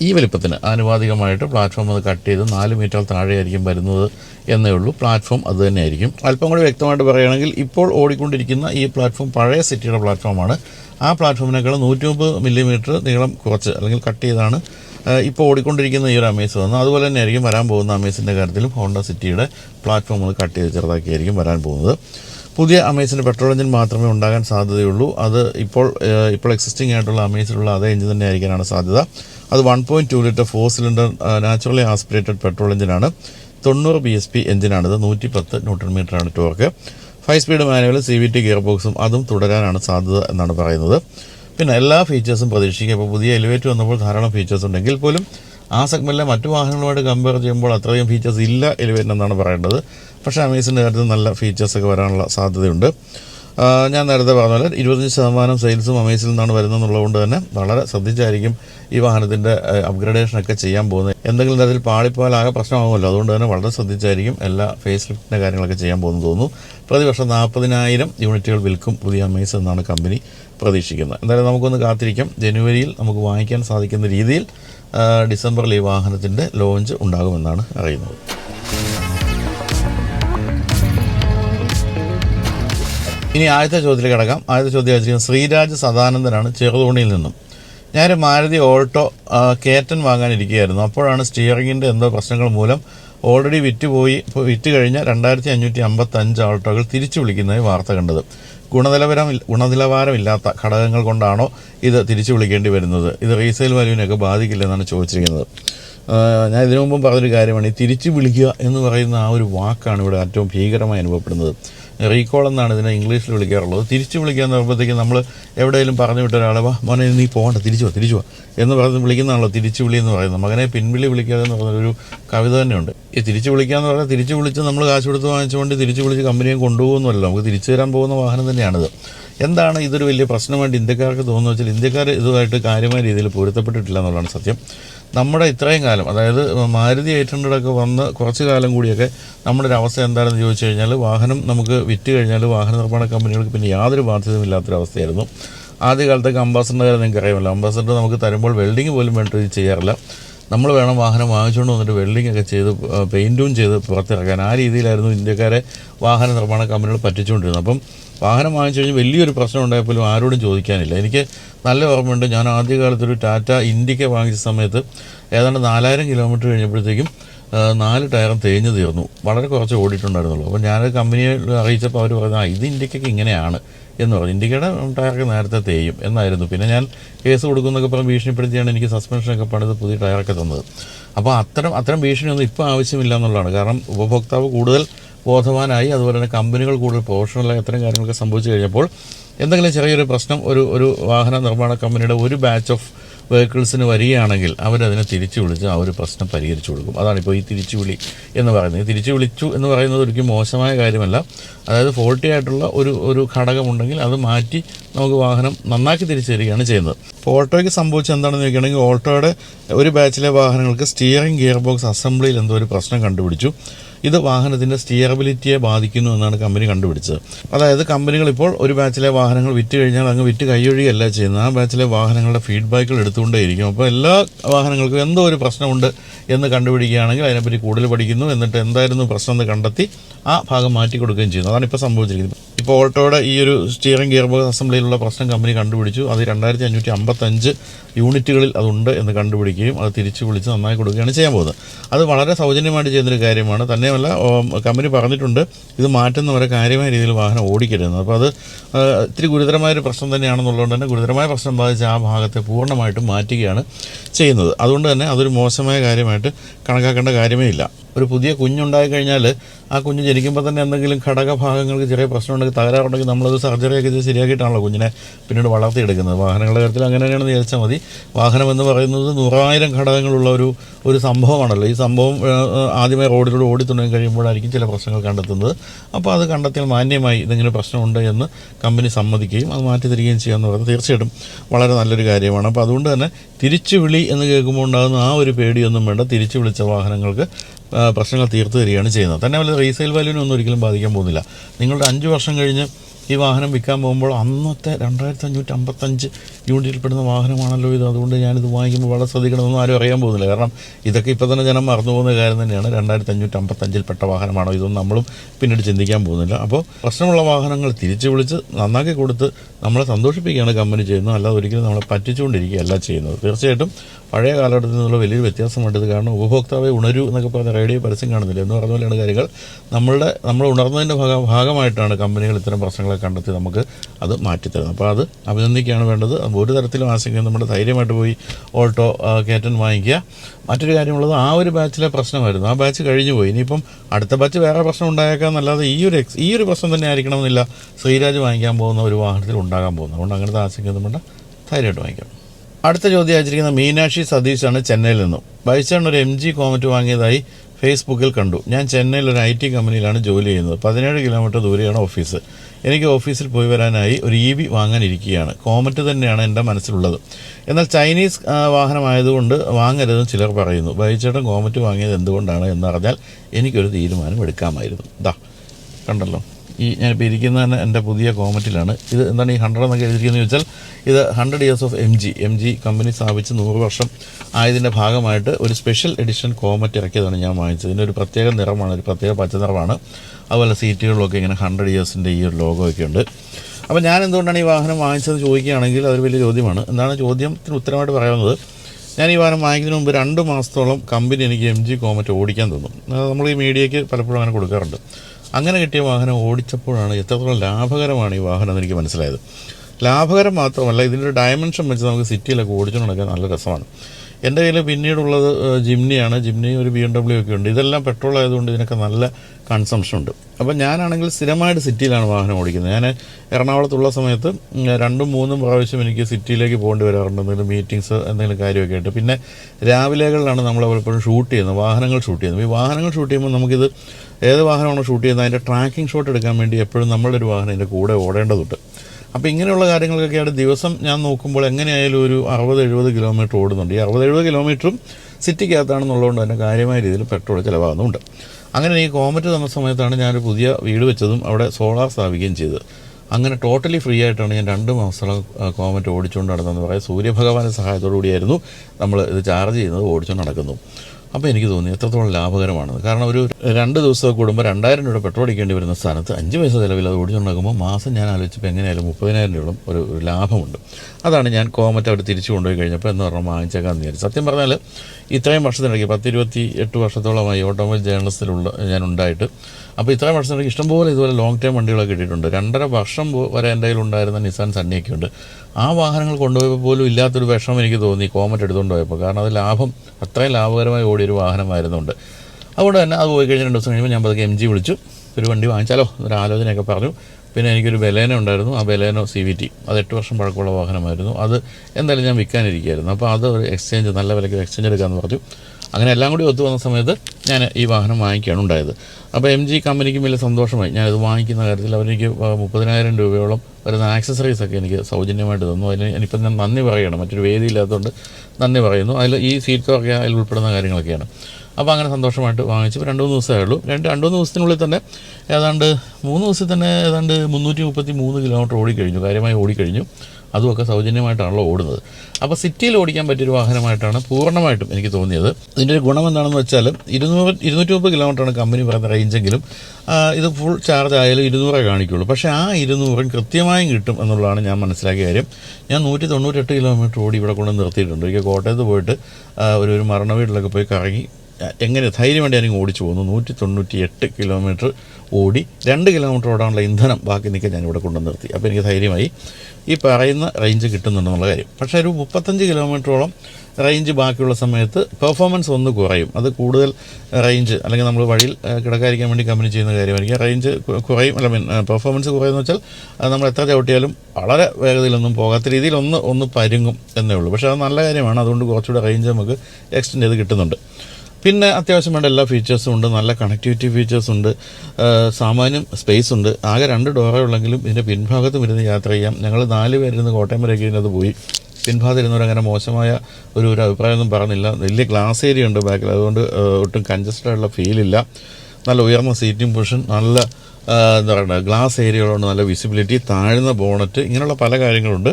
Speaker 1: ഈ വലിപ്പത്തിന് ആനുപാതികമായിട്ട് പ്ലാറ്റ്ഫോം അത് കട്ട് ചെയ്ത് നാല് മീറ്റർ താഴെയായിരിക്കും വരുന്നത് എന്നേ ഉള്ളൂ. പ്ലാറ്റ്ഫോം അത് തന്നെയായിരിക്കും. അല്പം കൂടി വ്യക്തമായിട്ട് പറയുകയാണെങ്കിൽ ഇപ്പോൾ ഓടിക്കൊണ്ടിരിക്കുന്ന ഈ പ്ലാറ്റ്ഫോം പഴയ സിറ്റിയുടെ പ്ലാറ്റ്ഫോമാണ് ആ പ്ലാറ്റ്ഫോമിനേക്കാൾ നൂറ്റി മുപ്പത് മില്ലിമീറ്റർ നീളം കുറച്ച് അല്ലെങ്കിൽ കട്ട് ചെയ്താണ് ഇപ്പോൾ ഓടിക്കൊണ്ടിരിക്കുന്ന ഈ ഒരു അമേസ് വന്നത്. അതുപോലെ തന്നെ ആയിരിക്കും വരാൻ പോകുന്ന അമേസിന്റെ കാര്യത്തിലും ഹോണ്ട സിറ്റിയുടെ പ്ലാറ്റ്ഫോം ഒന്ന് കട്ട് ചെയ്ത് ചെറുതാക്കിയായിരിക്കും വരാൻ പോകുന്നത്. പുതിയ അമേസിന് പെട്രോൾ എഞ്ചിൻ മാത്രമേ ഉണ്ടാകാൻ സാധ്യതയുള്ളൂ. അത് ഇപ്പോൾ ഇപ്പോൾ എക്സിസ്റ്റിംഗ് ആയിട്ടുള്ള അമേസിലുള്ള അതേ എഞ്ചിൻ തന്നെ ആയിരിക്കാനാണ് സാധ്യത. അത് one point two litre four cylinder naturally aspirated petrol എഞ്ചിനാണ് തൊണ്ണൂറ് ബി എസ് പി എഞ്ചിനാണിത്. നൂറ്റി പത്ത് ന്യൂട്ടൺ മീറ്ററാണ് torque. Five speed manual C V T gear ബോക്സും അതും തുടരാനാണ് സാധ്യത എന്നാണ് പറയുന്നത്. പിന്നെ എല്ലാ ഫീച്ചേഴ്സും പ്രതീക്ഷിക്കുക. ഇപ്പോൾ പുതിയ എലിവേറ്റ് വന്നപ്പോൾ ധാരാളം ഫീച്ചേഴ്സ് ഉണ്ടെങ്കിൽ പോലും ആ സെഗ്മെന്റിലെ മറ്റു വാഹനങ്ങളുമായിട്ട് കമ്പയർ ചെയ്യുമ്പോൾ അത്രയും ഫീച്ചേഴ്സ് ഇല്ല എലിവേറ്റ് എന്നാണ് പറയേണ്ടത്. പക്ഷേ അമേസിന്റെ കാര്യത്തിൽ നല്ല ഫീച്ചേഴ്സൊക്കെ വരാനുള്ള സാധ്യതയുണ്ട്. ഞാൻ നേരത്തെ പറഞ്ഞ പോലെ ഇരുപത്തഞ്ച് ശതമാനം സെയിൽസും അമേസിൽ നിന്നാണ് വരുന്നതെന്നുള്ളതുകൊണ്ട് തന്നെ വളരെ ശ്രദ്ധിച്ചായിരിക്കും ഈ വാഹനത്തിന്റെ അപ്ഗ്രഡേഷനൊക്കെ ചെയ്യാൻ പോകുന്നത്. എന്തെങ്കിലും തരത്തിൽ പാളിപ്പോലാകെ പ്രശ്നമാകുമല്ലോ. അതുകൊണ്ട് തന്നെ വളരെ ശ്രദ്ധിച്ചായിരിക്കും എല്ലാ ഫേസ് ലിഫ്റ്റിന്റെ കാര്യങ്ങളൊക്കെ ചെയ്യാൻ പോകുന്നു തോന്നുന്നു. പ്രതിവർഷം നാൽപ്പതിനായിരം യൂണിറ്റുകൾ വിൽക്കും പുതിയ അമേസ് എന്നാണ് കമ്പനി പ്രതീക്ഷിക്കുന്നത്. എന്തായാലും നമുക്കൊന്ന് കാത്തിരിക്കാം. ജനുവരിയിൽ നമുക്ക് വാങ്ങിക്കാൻ സാധിക്കുന്ന രീതിയിൽ ഡിസംബറിൽ ഈ വാഹനത്തിന്റെ ലോഞ്ച് ഉണ്ടാകുമെന്നാണ് അറിയുന്നത്. ഇനി ആദ്യത്തെ ചോദ്യത്തിൽ കിടക്കാം. ആദ്യത്തെ ചോദ്യം ചോദിച്ചിരിക്കുന്നത് ശ്രീരാജ് സദാനന്ദനാണ് ചെറുതോണിയിൽ നിന്നും. ഞാനൊരു മാരുതി ഓൾട്ടോ കേറ്റൻ വാങ്ങാനിരിക്കുകയായിരുന്നു അപ്പോഴാണ് സ്റ്റിയറിങ്ങിന്റെ എന്തോ പ്രശ്നങ്ങൾ മൂലം ഓൾറെഡി വിറ്റ് പോയി വിറ്റ് കഴിഞ്ഞ രണ്ടായിരത്തി അഞ്ഞൂറ്റി അമ്പത്തഞ്ച് ഓൾട്ടോകൾ തിരിച്ചു വിളിക്കുന്നതായി വാർത്ത കണ്ടത്. ഗുണനിലവാരം ഗുണനിലവാരമില്ലാത്ത ഘടകങ്ങൾ കൊണ്ടാണോ ഇത് തിരിച്ചു വിളിക്കേണ്ടി വരുന്നത്? ഇത് റീസെയിൽ വാല്യൂവിനെയൊക്കെ ബാധിക്കില്ലെന്നാണ് ചോദിച്ചിരിക്കുന്നത്. ഞാൻ ഇതിനു മുമ്പും പറഞ്ഞൊരു കാര്യമാണ്. ഈ തിരിച്ചു വിളിക്കുക എന്ന് പറയുന്ന ആ ഒരു വാക്കാണ് ഇവിടെ ഏറ്റവും ഭീകരമായി അനുഭവപ്പെടുന്നത്. റീകോൾ എന്നാണ് ഇതിനെ ഇംഗ്ലീഷിൽ വിളിക്കാറുള്ളത്. തിരിച്ചു വിളിക്കാൻ പറയുമ്പോഴത്തേക്കും നമ്മൾ എവിടെയെങ്കിലും പറഞ്ഞു വിട്ട ഒരാളെ വാ മോനെ നീ പോകണ്ട തിരിച്ചു വാ തിരിച്ചു വാ. എന്ന് പറഞ്ഞ് വിളിക്കുന്നതാണല്ലോ തിരിച്ചു വിളി എന്ന് പറയുന്നത്. മകനെ പിൻവിളി വിളിക്കാതെ എന്ന് പറഞ്ഞൊരു കവിത തന്നെയുണ്ട്. ഈ തിരിച്ചു വിളിക്കാന്ന് പറഞ്ഞാൽ തിരിച്ചു വിളിച്ച് നമ്മൾ കാശ് കൊടുത്ത് വാങ്ങിച്ചുകൊണ്ട് തിരിച്ചു വിളിച്ച് കമ്പനിയെ കൊണ്ടുപോകുന്നല്ലോ നമുക്ക് തിരിച്ചു തരാൻ പോകുന്ന വാഹനം തന്നെയാണിത്. എന്താണ് ഇതൊരു വലിയ പ്രശ്നമായിട്ട് ഇന്ത്യക്കാർക്ക് തോന്നുന്നത് വെച്ചാൽ ഇന്ത്യക്കാർ ഇതുമായിട്ട് കാര്യമായ രീതിയിൽ പൊരുത്തപ്പെട്ടിട്ടില്ല എന്നുള്ളതാണ് സത്യം. നമ്മുടെ ഇത്രയും കാലം അതായത് മാരുതി എയ്റ്റ് ഹൺഡ്രഡ് ഒക്കെ വന്ന് കുറച്ച് കാലം കൂടിയൊക്കെ നമ്മുടെ ഒരു അവസ്ഥ എന്താണെന്ന് ചോദിച്ചു കഴിഞ്ഞാൽ വാഹനം നമുക്ക് വിറ്റ് കഴിഞ്ഞാൽ വാഹന നിർമ്മാണ കമ്പനികൾക്ക് പിന്നെ യാതൊരു ബാധ്യതയും ഇല്ലാത്തൊരവസ്ഥയായിരുന്നു ആദ്യകാലത്തൊക്കെ അംബാസഡറിന്റെ കാര്യം നിങ്ങൾക്ക് അറിയാമല്ലോ അംബാസഡർ നമുക്ക് തരുമ്പോൾ വെൽഡിങ് പോലും വേണ്ടത് ഇത് ചെയ്യാറില്ല. നമ്മൾ വേണം വാഹനം വാങ്ങിച്ചുകൊണ്ട് വന്നിട്ട് വെൽഡിംഗ് ഒക്കെ ചെയ്ത് പെയിന്റും ചെയ്ത് പുറത്തിറക്കാൻ. ആ രീതിയിലായിരുന്നു ഇന്ത്യക്കാരെ വാഹന നിർമ്മാണ കമ്പനികൾ പറ്റിച്ചുകൊണ്ടിരുന്നത്. അപ്പം വാഹനം വാങ്ങിച്ചു കഴിഞ്ഞാൽ വലിയൊരു പ്രശ്നം ഉണ്ടായാൽ പോലും ആരോടും ചോദിക്കാനില്ല. എനിക്ക് നല്ല ഓർമ്മയുണ്ട്. ഞാൻ ആദ്യകാലത്തൊരു ടാറ്റ ഇൻഡിക്ക വാങ്ങിച്ച സമയത്ത് ഏതാണ്ട് നാലായിരം കിലോമീറ്റർ കഴിഞ്ഞപ്പോഴത്തേക്കും നാല് ടയറും തേഞ്ഞു തീർന്നു. വളരെ കുറച്ച് ഓടിയിട്ടുണ്ടായിരുന്നുള്ളൂ. അപ്പോൾ ഞാൻ കമ്പനിയെ അറിയിച്ചപ്പോൾ അവർ പറഞ്ഞു ആ ഇത് ഇൻഡിക്കയ്ക്ക് ഇങ്ങനെയാണ് എന്ന് പറഞ്ഞു. ഇൻഡിക്കയുടെ ടയറൊക്കെ നേരത്തെ തേയും എന്നായിരുന്നു. പിന്നെ ഞാൻ കേസ് കൊടുക്കുന്നൊക്കെ പറഞ്ഞ് ഭീഷണിപ്പെടുത്തിയാണ് എനിക്ക് സസ്പെൻഷനൊക്കെ പണിത് പുതിയ ടയറൊക്കെ തന്നത്. അപ്പോൾ അത്തരം അത്തരം ഭീഷണിയൊന്നും ഇപ്പോൾ ആവശ്യമില്ല എന്നുള്ളതാണ്. കാരണം ഉപഭോക്താവ് കൂടുതൽ ബോധവാനായി അതുപോലെ തന്നെ കമ്പനികൾ കൂടുതൽ പ്രൊഫഷണലായി അത്തരം കാര്യങ്ങളൊക്കെ സംഭവിച്ചു കഴിഞ്ഞപ്പോൾ എന്തെങ്കിലും ചെറിയൊരു പ്രശ്നം ഒരു ഒരു വാഹന നിർമ്മാണ കമ്പനിയുടെ ഒരു ബാച്ച് ഓഫ് വെഹിക്കിൾസിന് വരികയാണെങ്കിൽ അവരതിനെ തിരിച്ചു വിളിച്ച് ആ ഒരു പ്രശ്നം പരിഹരിച്ചു കൊടുക്കും. അതാണ് ഇപ്പോൾ ഈ തിരിച്ചു വിളി എന്ന് പറയുന്നത്. ഈ തിരിച്ചു വിളിച്ചു എന്ന് പറയുന്നത് ഒരിക്കലും മോശമായ കാര്യമല്ല. അതായത് ഫോൾട്ടി ആയിട്ടുള്ള ഒരു ഒരു ഘടകമുണ്ടെങ്കിൽ അത് മാറ്റി നമുക്ക് വാഹനം നന്നാക്കി തിരിച്ചു തരികയാണ് ചെയ്യുന്നത്. ഇപ്പോൾ ഓട്ടോയ്ക്ക് സംഭവിച്ചത് എന്താണെന്ന് ചോദിക്കുകയാണെങ്കിൽ ഓട്ടോയുടെ ഒരു ബാച്ചിലെ വാഹനങ്ങൾക്ക് സ്റ്റിയറിംഗ് ഗിയർ ബോക്സ് അസംബ്ലിയിൽ എന്തോ ഒരു പ്രശ്നം കണ്ടുപിടിച്ചു. ഇത് വാഹനത്തിന്റെ സ്റ്റിയറബിലിറ്റിയെ ബാധിക്കുന്നു എന്നാണ് കമ്പനി കണ്ടുപിടിച്ചത്. അതായത് കമ്പനികൾ ഇപ്പോൾ ഒരു ബാച്ചിലെ വാഹനങ്ങൾ വിറ്റ് കഴിഞ്ഞാൽ അങ്ങ് വിറ്റ് കൈയൊഴിയല്ല ചെയ്യുന്നത്. ആ ബാച്ചിലെ വാഹനങ്ങളുടെ ഫീഡ്ബാക്കുകൾ എടുത്തുകൊണ്ടേയിരിക്കും അപ്പോൾ എല്ലാ വാഹനങ്ങൾക്കും എന്തോ ഒരു പ്രശ്നമുണ്ട് എന്ന് കണ്ടുപിടിക്കുകയാണെങ്കിൽ അതിനെപ്പറ്റി കൂടുതൽ പഠിക്കുന്നു. എന്നിട്ട് എന്തായിരുന്നു പ്രശ്നം എന്ന് കണ്ടെത്തി ആ ഭാഗം മാറ്റി കൊടുക്കുകയും ചെയ്യുന്നു. അതാണ് ഇപ്പോൾ സംഭവിച്ചിരിക്കുന്നത്. ഇപ്പോൾ ഓട്ടോയുടെ ഈ ഒരു സ്റ്റിയറിംഗ് ഗിയർ ബോക്സ് അസംബ്ലിയിലുള്ള പ്രശ്നം കമ്പനി കണ്ടുപിടിച്ചു. അത് രണ്ടായിരത്തി അഞ്ഞൂറ്റി അമ്പത്തഞ്ച് യൂണിറ്റുകളിൽ അതുണ്ട് എന്ന് കണ്ടുപിടിക്കുകയും അത് തിരിച്ചു വിളിച്ച് നന്നായി കൊടുക്കുകയാണ് ചെയ്യാൻ പോകുന്നത്. അത് വളരെ സൗജന്യമായിട്ട് ചെയ്യുന്നൊരു കാര്യമാണ്. തന്നെയുമല്ല കമ്പനി പറഞ്ഞിട്ടുണ്ട് ഇത് മാറ്റുന്നവരെ കാര്യമായ രീതിയിൽ വാഹനം ഓടിക്കരുതെന്ന്. അപ്പോൾ അത് ഇത്തിരി ഗുരുതരമായൊരു പ്രശ്നം തന്നെയാണെന്നുള്ളതുകൊണ്ട് തന്നെ ഗുരുതരമായ പ്രശ്നം ബാധിച്ച ആ ഭാഗത്തെ പൂർണമായിട്ടും മാറ്റുകയാണ് ചെയ്യുന്നത്. അതുകൊണ്ട് തന്നെ അതൊരു മോശമായ കാര്യമായിട്ട് കണക്കാക്കേണ്ട കാര്യമേ ഇല്ല. ഒരു പുതിയ കുഞ്ഞുണ്ടായി കഴിഞ്ഞാൽ ആ കുഞ്ഞ് ജനിക്കുമ്പോൾ തന്നെ എന്തെങ്കിലും ഘടകഭാഗങ്ങൾക്ക് ചെറിയ പ്രശ്നമുണ്ടെങ്കിൽ തകരാറുണ്ടെങ്കിൽ നമ്മളത് സർജറിയൊക്കെ ചെയ്ത് ശരിയാക്കിയിട്ടാണല്ലോ കുഞ്ഞിനെ പിന്നീട് വളർത്തിയെടുക്കുന്നത്. വാഹനങ്ങളുടെ കാര്യത്തിൽ അങ്ങനെ തന്നെയാണ് വിചാരിച്ചാൽ മതി. വാഹനം എന്ന് പറയുന്നത് നൂറായിരം ഘടകങ്ങളുള്ള ഒരു ഒരു സംഭവമാണല്ലോ. ഈ സംഭവം ആദ്യമേ റോഡിലൂടെ ഓടിത്തുടങ്ങി കഴിയുമ്പോഴായിരിക്കും ചില പ്രശ്നങ്ങൾ കണ്ടെത്തുന്നത്. അപ്പോൾ അത് കണ്ടെത്തിയാൽ മാന്യമായി ഇതെങ്ങനെ പ്രശ്നമുണ്ട് എന്ന് കമ്പനി സമ്മതിക്കുകയും അത് മാറ്റി തരികയും ചെയ്യുക എന്ന് പറയുന്നത് തീർച്ചയായിട്ടും വളരെ നല്ലൊരു കാര്യമാണ്. അപ്പോൾ അതുകൊണ്ട് തന്നെ തിരിച്ചു വിളി എന്ന് കേൾക്കുമ്പോൾ ഉണ്ടാകുന്ന ആ ഒരു പേടിയൊന്നും വേണ്ട. തിരിച്ചു വിളിച്ച വാഹനങ്ങൾക്ക് പ്രശ്നങ്ങൾ തീർത്തു തരികയാണ് ചെയ്യുന്നത്. തന്നെ വല്ല റീസെയിൽ വാല്യൂവിനൊന്നും ഒരിക്കലും ബാധിക്കാൻ പോകുന്നില്ല. നിങ്ങളുടെ അഞ്ച് വർഷം കഴിഞ്ഞ് ഈ വാഹനം വിൽക്കാൻ പോകുമ്പോൾ അന്നത്തെ രണ്ടായിരത്തി അഞ്ഞൂറ്റി അമ്പത്തഞ്ച് യൂണിറ്റിൽപ്പെടുന്ന വാഹനമാണല്ലോ ഇത്. അതുകൊണ്ട് ഞാനിത് വാങ്ങിക്കുമ്പോൾ വളരെ ശ്രദ്ധിക്കണമെന്നും ആരും അറിയാൻ പോകുന്നില്ല. കാരണം ഇതൊക്കെ ഇപ്പോൾ തന്നെ ജനം മറന്നു പോകുന്ന കാര്യം തന്നെയാണ്. രണ്ടായിരത്തി അഞ്ഞൂറ്റി അമ്പത്തഞ്ചിൽപ്പെട്ട വാഹനമാണോ ഇതൊന്നും നമ്മളും പിന്നീട് ചിന്തിക്കാൻ പോകുന്നില്ല. അപ്പോൾ പ്രശ്നമുള്ള വാഹനങ്ങൾ തിരിച്ചു വിളിച്ച് നന്നാക്കി കൊടുത്ത് നമ്മളെ സന്തോഷിപ്പിക്കുകയാണ് കമ്പനി ചെയ്യുന്നത്. അല്ലാതെ ഒരിക്കലും നമ്മളെ പറ്റിച്ചുകൊണ്ടിരിക്കുകയല്ല ചെയ്യുന്നത്. തീർച്ചയായിട്ടും പഴയ കാലഘട്ടത്തിൽ നിന്നുള്ള വലിയൊരു വ്യത്യാസമുണ്ട്. ഇത് കാരണം ഉപഭോക്താവെ ഉണരൂ എന്നൊക്കെ പറഞ്ഞ റേഡിയോ പരസ്യം കാണുന്നില്ല? എന്ന് പറഞ്ഞ പോലെയാണ് കാര്യങ്ങൾ. നമ്മളുടെ നമ്മൾ ഉണർന്നതിന്റെ ഭാഗ ഭാഗമായിട്ടാണ് കമ്പനികൾ ഇത്തരം പ്രശ്നങ്ങളെ കണ്ടെത്തി നമുക്ക് അത് മാറ്റിത്തരുന്നത്. അപ്പോൾ അത് അഭിനന്ദിക്കുകയാണ് വേണ്ടത്. ഒരു തരത്തിലും ആശങ്ക നമ്മൾ ധൈര്യമായിട്ട് പോയി ഓൾട്ടോ കേറ്റൻ വാങ്ങിക്കുക. മറ്റൊരു കാര്യമുള്ളത് ആ ഒരു ബാച്ചിലെ പ്രശ്നമായിരുന്നു. ആ ബാച്ച് കഴിഞ്ഞു പോയി. ഇനിയിപ്പം അടുത്ത ബാച്ച് വേറെ പ്രശ്നം ഉണ്ടായേക്കാന്നല്ലാതെ ഈ ഒരു എക്സ് ഈ ഒരു പ്രശ്നം തന്നെ ആയിരിക്കണമെന്നില്ല. ശ്രീരാജ് വാങ്ങിക്കാൻ പോകുന്ന ഒരു വാഹനത്തിൽ ഉണ്ടാകാൻ പോകുന്നത് അതുകൊണ്ട് അങ്ങനത്തെ ആശങ്കയൊന്നും വേണ്ട. ധൈര്യമായിട്ട് വാങ്ങിക്കാം. അടുത്ത ചോദ്യം അയച്ചിരിക്കുന്ന മീനാക്ഷി സതീഷാണ് ചെന്നൈയിൽ നിന്നും. ബൈച്ചാണ് ഒരു എം ജി കോമറ്റ് വാങ്ങിയതായി ഫേസ്ബുക്കിൽ കണ്ടു. ഞാൻ ചെന്നൈയിൽ ഒരു ഐ ടി കമ്പനിയിലാണ് ജോലി ചെയ്യുന്നത്. പതിനേഴ് കിലോമീറ്റർ ദൂരെയാണ് ഓഫീസ്. എനിക്ക് ഓഫീസിൽ പോയി വരാനായി ഒരു ഇ വി വാങ്ങാനിരിക്കുകയാണ്. കോമറ്റ് തന്നെയാണ് എന്റെ മനസ്സിലുള്ളത്. എന്നാൽ ചൈനീസ് വാഹനമായതുകൊണ്ട് വാങ്ങരുതെന്ന് ചിലർ പറയുന്നു. ബൈച്ചേട്ടൻ കോമറ്റ് വാങ്ങിയത് എന്തുകൊണ്ടാണ് എന്നറിഞ്ഞാൽ എനിക്കൊരു തീരുമാനം എടുക്കാമായിരുന്നു. ദാ കണ്ടല്ലോ. ഈ ഞാനിപ്പോൾ ഇരിക്കുന്ന തന്നെ എന്റെ പുതിയ കോമറ്റിലാണ്. ഇത് എന്താണ് ഈ ഹൺഡ്രഡ് എന്നൊക്കെ എഴുതിയിരിക്കുന്നത് ചോദിച്ചാൽ ഇത് hundred years of M G M G company സ്ഥാപിച്ച് നൂറ് വർഷം ആയതിന്റെ ഭാഗമായിട്ട് ഒരു സ്പെഷ്യൽ എഡിഷൻ കോമറ്റ് ഇറക്കിയതാണ് ഞാൻ വാങ്ങിച്ചത്. ഇതിന്റെ ഒരു പ്രത്യേക നിറമാണ് ഒരു പ്രത്യേക പച്ച നിറമാണ്. അതുപോലെ സീറ്റുകളിലൊക്കെ ഇങ്ങനെ ഹൺഡ്രഡ് ഇയേഴ്സിന്റെ ഈ ഒരു ലോഗോ ഒക്കെ ഉണ്ട്. അപ്പോൾ ഞാൻ എന്തുകൊണ്ടാണ് ഈ വാഹനം വാങ്ങിച്ചത് ചോദിക്കുകയാണെങ്കിൽ അതൊരു വലിയ ചോദ്യമാണ്. എന്താണ് ചോദ്യത്തിന് ഉത്തരമായിട്ട് പറയാവുന്നത് ഞാൻ ഈ വാഹനം വാങ്ങിക്കുന്നതിന് മുമ്പ് രണ്ട് മാസത്തോളം കമ്പനി എനിക്ക് എം ജി കോമറ്റ് ഓടിക്കാൻ തോന്നും. നമ്മൾ ഈ മീഡിയയ്ക്ക് പലപ്പോഴും അങ്ങനെ കൊടുക്കാറുണ്ട്. അങ്ങനെ കിട്ടിയ വാഹനം ഓടിച്ചപ്പോഴാണ് എത്രത്തോളം ലാഭകരമാണ് ഈ വാഹനം എന്ന് എനിക്ക് മനസ്സിലായത്. ലാഭകരം മാത്രമല്ല ഇതിന്റെ ഡയമെൻഷൻ വെച്ച് നമുക്ക് സിറ്റിയിലൊക്കെ ഓടിച്ചു നടക്കാൻ നല്ല രസമാണ്. എന്റെ കയ്യിൽ പിന്നീടുള്ളത് ജിംനിയാണ്. ജിംനി ഒരു ബി എം ഡബ്ല്യു ഒക്കെ ഉണ്ട്. ഇതെല്ലാം പെട്രോൾ ആയതുകൊണ്ട് ഇതിനൊക്കെ നല്ല കൺസംഷൻ ഉണ്ട്. അപ്പം ഞാനാണെങ്കിൽ സ്ഥിരമായിട്ട് സിറ്റിയിലാണ് വാഹനം ഓടിക്കുന്നത്. ഞാൻ എറണാകുളത്തുള്ള സമയത്ത് രണ്ടും മൂന്നും പ്രാവശ്യം എനിക്ക് സിറ്റിയിലേക്ക് പോകേണ്ടി വരാറുണ്ട്. എന്തെങ്കിലും മീറ്റിങ്സ് എന്തെങ്കിലും കാര്യമൊക്കെ ആയിട്ട്. പിന്നെ രാവിലെകളിലാണ് നമ്മൾ പലപ്പോഴും ഷൂട്ട് ചെയ്യുന്നത്. വാഹനങ്ങൾ ഷൂട്ട് ചെയ്യുന്നത്. ഈ വാഹനങ്ങൾ ഷൂട്ട് ചെയ്യുമ്പോൾ നമുക്കിത് ഏത് വാഹനമാണോ ഷൂട്ട് ചെയ്യുന്നത് അതിന്റെ ട്രാക്കിംഗ് ഷോട്ട് എടുക്കാൻ വേണ്ടി എപ്പോഴും നമ്മളുടെ ഒരു വാഹനം കൂടെ ഓടേണ്ടതുണ്ട്. അപ്പോൾ ഇങ്ങനെയുള്ള കാര്യങ്ങൾക്കൊക്കെയാണ് ദിവസം ഞാൻ നോക്കുമ്പോൾ എങ്ങനെയായാലും ഒരു അറുപത് എഴുപത് കിലോമീറ്റർ ഓടുന്നുണ്ട്. ഈ അറുപത് എഴുപത് കിലോമീറ്ററും സിറ്റിക്കകത്താണെന്നുള്ളതുകൊണ്ട് തന്നെ കാര്യമായ രീതിയിൽ പെട്രോൾ ചിലവാകുന്നുണ്ട്. അങ്ങനെ ഈ കോമറ്റ് തന്ന സമയത്താണ് ഞാനൊരു പുതിയ വീട് വെച്ചതും അവിടെ സോളാർ സ്ഥാപിക്കുകയും ചെയ്തത്. അങ്ങനെ ടോട്ടലി ഫ്രീ ആയിട്ടാണ് ഞാൻ രണ്ട് മാസത്തോളം കോമറ്റ് ഓടിച്ചുകൊണ്ട് നടന്നതെന്ന് പറയാം. സൂര്യഭഗവാന്റെ സഹായത്തോടു കൂടിയായിരുന്നു നമ്മൾ ഇത് ചാർജ് ചെയ്യുന്നത് ഓടിച്ചുകൊണ്ട് നടക്കുന്നു. അപ്പോൾ എനിക്ക് തോന്നി എത്രത്തോളം ലാഭകരമാണെന്ന് കാരണം ഒരു രണ്ട് ദിവസം കൂടുമ്പോൾ രണ്ടായിരം രൂപ പെട്രോൾ അടിക്കേണ്ടി വരുന്ന സ്ഥാനത്ത് അഞ്ച് പൈസ ചിലവിൽ അത് ഓടിച്ചുണ്ടാക്കുമ്പോൾ മാസം ഞാൻ ആലോചിച്ചപ്പോൾ എങ്ങനെയായാലും മുപ്പതിനായിരം രൂപ ഒരു ലാഭമുണ്ട്. അതാണ് ഞാൻ കോമറ്റ് അവിടെ തിരിച്ചു കൊണ്ടുപോയി കഴിഞ്ഞപ്പോൾ എന്ന് പറഞ്ഞാൽ വാങ്ങിച്ചേക്കാന്ന് വിചാരിച്ചു. സത്യം പറഞ്ഞാൽ ഇത്രയും വർഷത്തിനിടയ്ക്ക് പത്തിരുപത്തി എട്ട് വർഷത്തോളമായി ഓട്ടോമൊബൈൽ ജേർണലിസ്റ്റിലുള്ള ഞാൻ ഉണ്ടായിട്ട് അപ്പോൾ ഇത്രയും എനിക്ക് ഇഷ്ടംപോലെ ഇതുപോലെ ലോങ് ടൈം വണ്ടികളൊക്കെ കിട്ടിയിട്ടുണ്ട്. രണ്ടര വർഷം വരെ എന്റെ കയ്യിലുണ്ടായിരുന്ന നിസാൻ സണ്ണിയൊക്കെ ഉണ്ട്. ആ വാഹനങ്ങൾ കൊണ്ടുപോയപ്പോൾ പോലും ഇല്ലാത്തൊരു വിഷമം എനിക്ക് തോന്നി കോമറ്റ് എടുത്തുകൊണ്ട് പോയപ്പോൾ കാരണം അത് ലാഭം അത്രയും ലാഭകരമായി ഓടിയൊരു വാഹനമായിരുന്നുണ്ട്. അതുകൊണ്ട് തന്നെ അത് പോയി കഴിഞ്ഞ് രണ്ട് ദിവസം കഴിയുമ്പോൾ ഞാൻ പതുക്കെ എം ജി വിളിച്ചു. ഒരു വണ്ടി വാങ്ങിച്ചാലോ? ഒരു ആലോചനയൊക്കെ പറഞ്ഞു. പിന്നെ എനിക്കൊരു ബലേന ഉണ്ടായിരുന്നു. ആ ബലേനോ സി വി ടി അത് എട്ട് വർഷം പഴക്കമുള്ള വാഹനമായിരുന്നു. അത് എന്തായാലും ഞാൻ വിൽക്കാനിരിക്കുകയായിരുന്നു. അപ്പോൾ അത് ഒരു എക്സ്ചേഞ്ച് നല്ല വിലയ്ക്ക് എക്സ്ചേഞ്ച് എടുക്കാമെന്ന് പറഞ്ഞു. അങ്ങനെ എല്ലാം കൂടി ഒത്തു വന്ന സമയത്ത് ഞാൻ ഈ വാഹനം വാങ്ങിക്കുകയാണ് ഉണ്ടായത്. അപ്പോൾ എം ജി കമ്പനിക്കും വലിയ സന്തോഷമായി. ഞാനത് വാങ്ങിക്കുന്ന കാര്യത്തിൽ അവരെനിക്ക് മുപ്പതിനായിരം രൂപയോളം വരുന്ന ആക്സസറീസ് ഒക്കെ എനിക്ക് സൗജന്യമായിട്ട് തന്നു. അതിന് എനിക്കിപ്പം ഞാൻ നന്ദി പറയണം. മറ്റൊരു വേദിയില്ലാത്തതുകൊണ്ട് നന്ദി പറയുന്നു. അതിൽ ഈ സീറ്റ് കവറൊക്കെ അതിൽ ഉൾപ്പെടുന്ന കാര്യങ്ങളൊക്കെയാണ്. അപ്പോൾ അങ്ങനെ സന്തോഷമായിട്ട് വാങ്ങിച്ചു. രണ്ട് മൂന്ന് ദിവസമേ ഉള്ളൂ. രണ്ട് രണ്ട് മൂന്ന് ദിവസത്തിനുള്ളിൽ തന്നെ ഏതാണ്ട് മൂന്ന് ദിവസത്തിൽ തന്നെ ഏതാണ്ട് മുന്നൂറ്റി മുപ്പത്തി മൂന്ന് കിലോമീറ്റർ ഓടിക്കഴിഞ്ഞു. കാര്യമായി ഓടിക്കഴിഞ്ഞു. അതുമൊക്കെ സൗജന്യമായിട്ടാണല്ലോ ഓടുന്നത്. അപ്പോൾ സിറ്റിയിൽ ഓടിക്കാൻ പറ്റിയൊരു വാഹനമായിട്ടാണ് പൂർണമായിട്ടും എനിക്ക് തോന്നിയത്. ഇതിന്റെ ഒരു ഗുണം എന്താണെന്ന് വെച്ചാൽ ഇരുന്നൂറ് ഇരുന്നൂറ്റി മുപ്പത് കിലോമീറ്ററാണ് കമ്പനി പറയുന്ന റേഞ്ചെങ്കിലും ഇത് ഫുൾ ചാർജ് ആയാലും ഇരുന്നൂറേ കാണിക്കുള്ളൂ. പക്ഷേ ആ ഇരുന്നൂറും കൃത്യമായും കിട്ടും എന്നുള്ളതാണ് ഞാൻ മനസ്സിലാക്കിയ കാര്യം. ഞാൻ നൂറ്റി തൊണ്ണൂറ്റെട്ട് കിലോമീറ്റർ ഓടി ഇവിടെ കൊണ്ട് നിർത്തിയിട്ടുണ്ട്. എനിക്ക് കോട്ടയത്ത് പോയിട്ട് ഒരു ഒരു മരണ വീട്ടിലൊക്കെ പോയി കറങ്ങി എങ്ങനെ ധൈര്യം വേണ്ടി എനിക്ക് ഓടിച്ചു പോകുന്നു? നൂറ്റി തൊണ്ണൂറ്റി എട്ട് കിലോമീറ്റർ ഓടി രണ്ട് കിലോമീറ്റർ ഓടാനുള്ള ഇന്ധനം ബാക്കി നിൽക്കാൻ ഞാൻ കൊണ്ടു നിർത്തി. അപ്പോൾ എനിക്ക് ധൈര്യമായി ഈ പറയുന്ന റേഞ്ച് കിട്ടുന്നുണ്ടെന്നുള്ള കാര്യം. പക്ഷേ ഒരു മുപ്പത്തഞ്ച് കിലോമീറ്ററോളം റേഞ്ച് ബാക്കിയുള്ള സമയത്ത് പെർഫോമൻസ് ഒന്ന് കുറയും. അത് കൂടുതൽ റേഞ്ച് അല്ലെങ്കിൽ നമ്മൾ വഴിയിൽ കിടക്കാതിരിക്കാൻ വേണ്ടി കമ്പനി ചെയ്യുന്ന കാര്യമായിരിക്കും. റേഞ്ച് കുറയും. അല്ല മീൻ പെർഫോമൻസ് കുറയുമെന്ന് വെച്ചാൽ നമ്മൾ എത്ര ചവിട്ടിയാലും വളരെ വേഗതയിലൊന്നും പോകാത്ത രീതിയിൽ ഒന്ന് ഒന്ന് പരുങ്ങും എന്നേ ഉള്ളൂ. പക്ഷേ അത് നല്ല കാര്യമാണ്. അതുകൊണ്ട് കുറച്ചുകൂടെ റേഞ്ച് നമുക്ക് എക്സ്റ്റെൻഡ് ചെയ്ത് കിട്ടുന്നുണ്ട്. പിന്നെ അത്യാവശ്യം വേണ്ട എല്ലാ ഫീച്ചേഴ്സും ഉണ്ട്. നല്ല കണക്ടിവിറ്റി ഫീച്ചേഴ്സ് ഉണ്ട്. സാമാന്യം സ്പേസ് ഉണ്ട്. ആകെ രണ്ട് ഡോറേ ഉള്ളെങ്കിലും ഇതിന്റെ പിൻഭാഗത്തും ഇരുന്ന് യാത്ര ചെയ്യാം. ഞങ്ങൾ നാല് പേരിരുന്ന് കോട്ടയം വരെയൊക്കെ ഇതിനകത്ത് പോയി. പിൻഭാഗത്തിരുന്നവർ അങ്ങനെ മോശമായ ഒരു ഒരു അഭിപ്രായമൊന്നും പറഞ്ഞില്ല. വലിയ ഗ്ലാസ് ഏരിയ ഉണ്ട് ബാക്കിൽ. അതുകൊണ്ട് ഒട്ടും കൺജസ്റ്റഡ് ആയിട്ടുള്ള ഫീലില്ല നല്ല ഉയർന്ന സീറ്റിംഗ് പൊസിഷൻ നല്ല എന്താ പറയുക ഗ്ലാസ് ഏരിയകളുണ്ട് നല്ല വിസിബിലിറ്റി താഴ്ന്ന ബോണറ്റ് ഇങ്ങനെയുള്ള പല കാര്യങ്ങളുണ്ട്.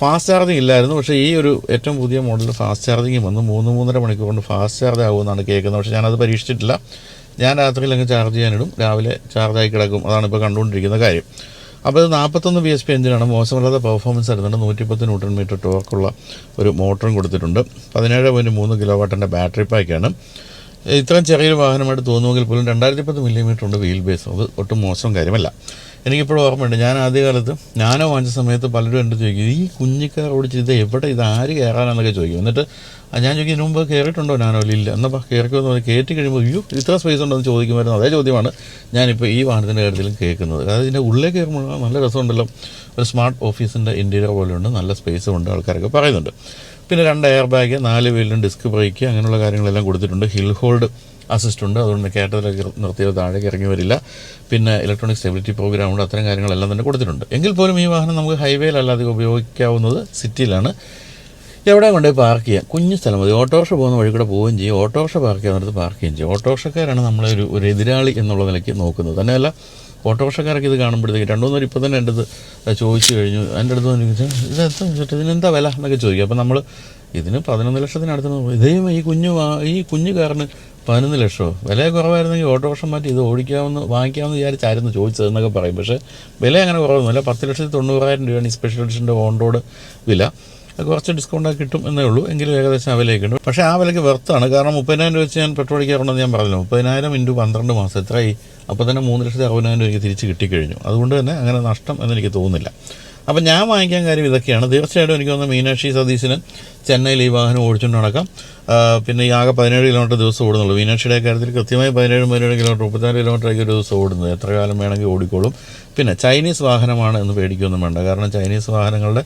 Speaker 1: ഫാസ്റ്റ് ചാർജിങ് ഇല്ലായിരുന്നു. പക്ഷേ ഈ ഒരു ഏറ്റവും പുതിയ മോഡൽ ഫാസ്റ്റ് ചാർജിങ് വന്ന് മൂന്ന് മൂന്നര മണിക്കൂർ കൊണ്ട് ഫാസ്റ്റ് ചാർജ് ആകുമെന്നാണ് കേൾക്കുന്നത്. പക്ഷേ ഞാനത് പരീക്ഷിച്ചിട്ടില്ല. ഞാൻ രാത്രിയിൽ അങ്ങ് ചാർജ് ചെയ്യാനിടും. രാവിലെ ചാർജ് ആയി കിടക്കും. അതാണ് ഇപ്പോൾ കണ്ടുകൊണ്ടിരിക്കുന്ന കാര്യം. അപ്പോൾ ഇത് നാൽപ്പത്തൊന്ന് ബി എസ് പി എഞ്ചിനാണ് മോശമല്ലാത്ത പെർഫോമൻസ് ആയിരുന്നുണ്ട് നൂറ്റിപ്പത്ത് ന്യൂട്ടൺ മീറ്റർ ടോർക്കുള്ള ഒരു മോട്ടറും കൊടുത്തിട്ടുണ്ട്. പതിനേഴ് പോയിന്റ് മൂന്ന് കിലോ വാട്ടിന്റെ ബാറ്ററി പാക്കാണ്. ഇത്രയും ചെറിയൊരു വാഹനമായിട്ട് തോന്നുമെങ്കിൽ പോലും രണ്ടായിരത്തി പത്ത് മില്ലിമീറ്റർ ഉണ്ട് വീൽ ബേസ്. അത് ഒട്ടും മോശം കാര്യമല്ല. എനിക്കിപ്പോഴും ഓർമ്മയുണ്ട്. ഞാൻ ആദ്യകാലത്ത് ഞാനോ വാങ്ങിച്ച സമയത്ത് പലരും എന്റെ ചോദിക്കും ഈ കുഞ്ഞിക്കാർ ഓടിച്ച് ഇത് എവിടെ ഇത്? ആര് കയറാനാന്നൊക്കെ ചോദിക്കും. എന്നിട്ട് ഞാൻ ചോദിക്കും ഇതിനു മുമ്പ് കയറിയിട്ടുണ്ടോ ഞാനോ ഇല്ല എന്നപ്പോൾ കയറിക്കുമെന്ന് പറഞ്ഞാൽ കയറ്റി കഴിയുമ്പോൾ അയ്യോ ഇത്ര സ്പേസ് ഉണ്ടോ എന്ന് ചോദിക്കുമായിരുന്നു. അതേ ചോദ്യമാണ് ഞാനിപ്പോൾ ഈ വാഹനത്തിന്റെ കാര്യത്തിലും കേൾക്കുന്നത്. അതായത് ഇതിന്റെ ഉള്ളിൽ കയറുമ്പോൾ നല്ല രസമുണ്ടല്ലോ. ഒരു സ്മാർട്ട് ഓഫീസിന്റെ ഇന്റീരിയർ പോലെയുണ്ട് നല്ല സ്പേസും ഉണ്ട് ആൾക്കാരൊക്കെ പറയുന്നുണ്ട്. പിന്നെ രണ്ട് എയർ ബാഗ് നാല് വീലിലും ഡിസ്ക് ബ്രേക്ക് അങ്ങനെയുള്ള കാര്യങ്ങളെല്ലാം കൊടുത്തിട്ടുണ്ട്. ഹിൽ ഹോൾഡ് അസിസ്റ്റ് ഉണ്ട്. അതുകൊണ്ട് കേട്ടതിലേക്ക് നിർത്തിയത് താഴേക്ക് ഇറങ്ങി വരില്ല. പിന്നെ ഇലക്ട്രോണിക് സ്റ്റെബിലിറ്റി പ്രോഗ്രാം ഉണ്ട്. അത്തരം കാര്യങ്ങളെല്ലാം തന്നെ കൊടുത്തിട്ടുണ്ട്. എങ്കിൽ പോലും ഈ വാഹനം നമുക്ക് ഹൈവേയിലല്ലാതെ ഉപയോഗിക്കാവുന്നത് സിറ്റിയിലാണ് എവിടെ കൊണ്ടുപോയി പാർക്ക് ചെയ്യാം. കുഞ്ഞു സ്ഥലം മതി. ഓട്ടോറിക്ഷ പോകുന്ന വഴി കൂടെ പോവുകയും ചെയ്യും. ഓട്ടോറിക്ഷ പാർക്ക് ചെയ്യാവുന്നിടത്ത് പാർക്ക് ചെയ്യുകയും ചെയ്യും. ഓട്ടോറിക്ഷക്കാരാണ് നമ്മളെ ഒരു ഒരു എതിരാളി എന്നുള്ള നിലയ്ക്ക് നോക്കുന്നത്. തന്നെയല്ല ഓട്ടോറിക്ഷക്കാരൊക്കെ ഇത് കാണുമ്പോഴത്തേക്ക് രണ്ടു മൂന്നൂർ ഇപ്പം തന്നെ എന്റെ അടുത്ത് ചോദിച്ചു കഴിഞ്ഞു. എന്റെ അടുത്ത് ചേട്ടാ ഇതിനെന്താ വില? എന്നൊക്കെ ചോദിക്കും. അപ്പം നമ്മൾ ഇതിന് പതിനൊന്ന് ലക്ഷത്തിനടുത്ത് ഇതേ ഈ കുഞ്ഞു ഈ കുഞ്ഞു കാറിന് പതിനൊന്ന് ലക്ഷമോ വില കുറവായിരുന്നെങ്കിൽ ഓട്ടോറിക്ഷ മാറ്റി ഇത് ഓടിക്കാമെന്ന് വാങ്ങിക്കാമെന്ന് വിചാരിച്ചായിരുന്നു ചോദിച്ചത് എന്നൊക്കെ പറയും. പക്ഷേ വില അങ്ങനെ കുറവൊന്നുമില്ല പത്ത് ലക്ഷത്തി തൊണ്ണൂറായിരം രൂപയാണ് ഈ സ്പെഷ്യൽ എഡിഷന്റെ ഓൺ വില. കുറച്ച് ഡിസ്കൗണ്ടൊക്കെ കിട്ടും എന്നേ ഉള്ളൂ. എങ്കിലും ഏകദേശം ആ വിലയൊക്കെ ഉണ്ട്. പക്ഷേ ആ വിലയ്ക്ക് വെർത്താണ്. കാരണം മുപ്പതിനായിരം രൂപ വെച്ച് ഞാൻ പെട്രോൾ അടിക്കാറുണ്ടെന്ന് ഞാൻ പറഞ്ഞു മുപ്പതിനായിരം ഇന്റു പന്ത്രണ്ട് മാസം എത്രയായി? അപ്പോൾ തന്നെ മൂന്ന് ലക്ഷത്തി അറുപതിനായിരം രൂപയ്ക്ക് തിരിച്ച് കിട്ടിക്കഴിഞ്ഞു. അതുകൊണ്ട് തന്നെ അങ്ങനെ നഷ്ടം എന്നെനിക്ക് തോന്നുന്നില്ല. അപ്പം ഞാൻ വാങ്ങിക്കാൻ കാര്യം ഇതൊക്കെയാണ്. തീർച്ചയായിട്ടും എനിക്ക് തോന്നുന്നു മീനാക്ഷി സതീശന് ചെന്നൈയിൽ ഈ വാഹനം ഓടിച്ചുകൊണ്ട് നടക്കാം. പിന്നെ ഈ ആകെ പതിനേഴ് കിലോമീറ്റർ ദിവസം ഓടുന്നുള്ളൂ. മീനാക്ഷിയുടെ കാര്യത്തിൽ കൃത്യമായി പതിനേഴ് പതിനേഴ് കിലോമീറ്റർ മുപ്പത്തിനാല് കിലോമീറ്റർ ആയിരിക്കും ഒരു ദിവസം ഓടുന്നത്. എത്ര കാലം വേണമെങ്കിൽ ഓടിക്കോളും. പിന്നെ ചൈനീസ് വാഹനമാണ് എന്ന് പേടിക്കൊന്നും വേണ്ട. കാരണം ചൈനീസ് വാഹനങ്ങളുടെ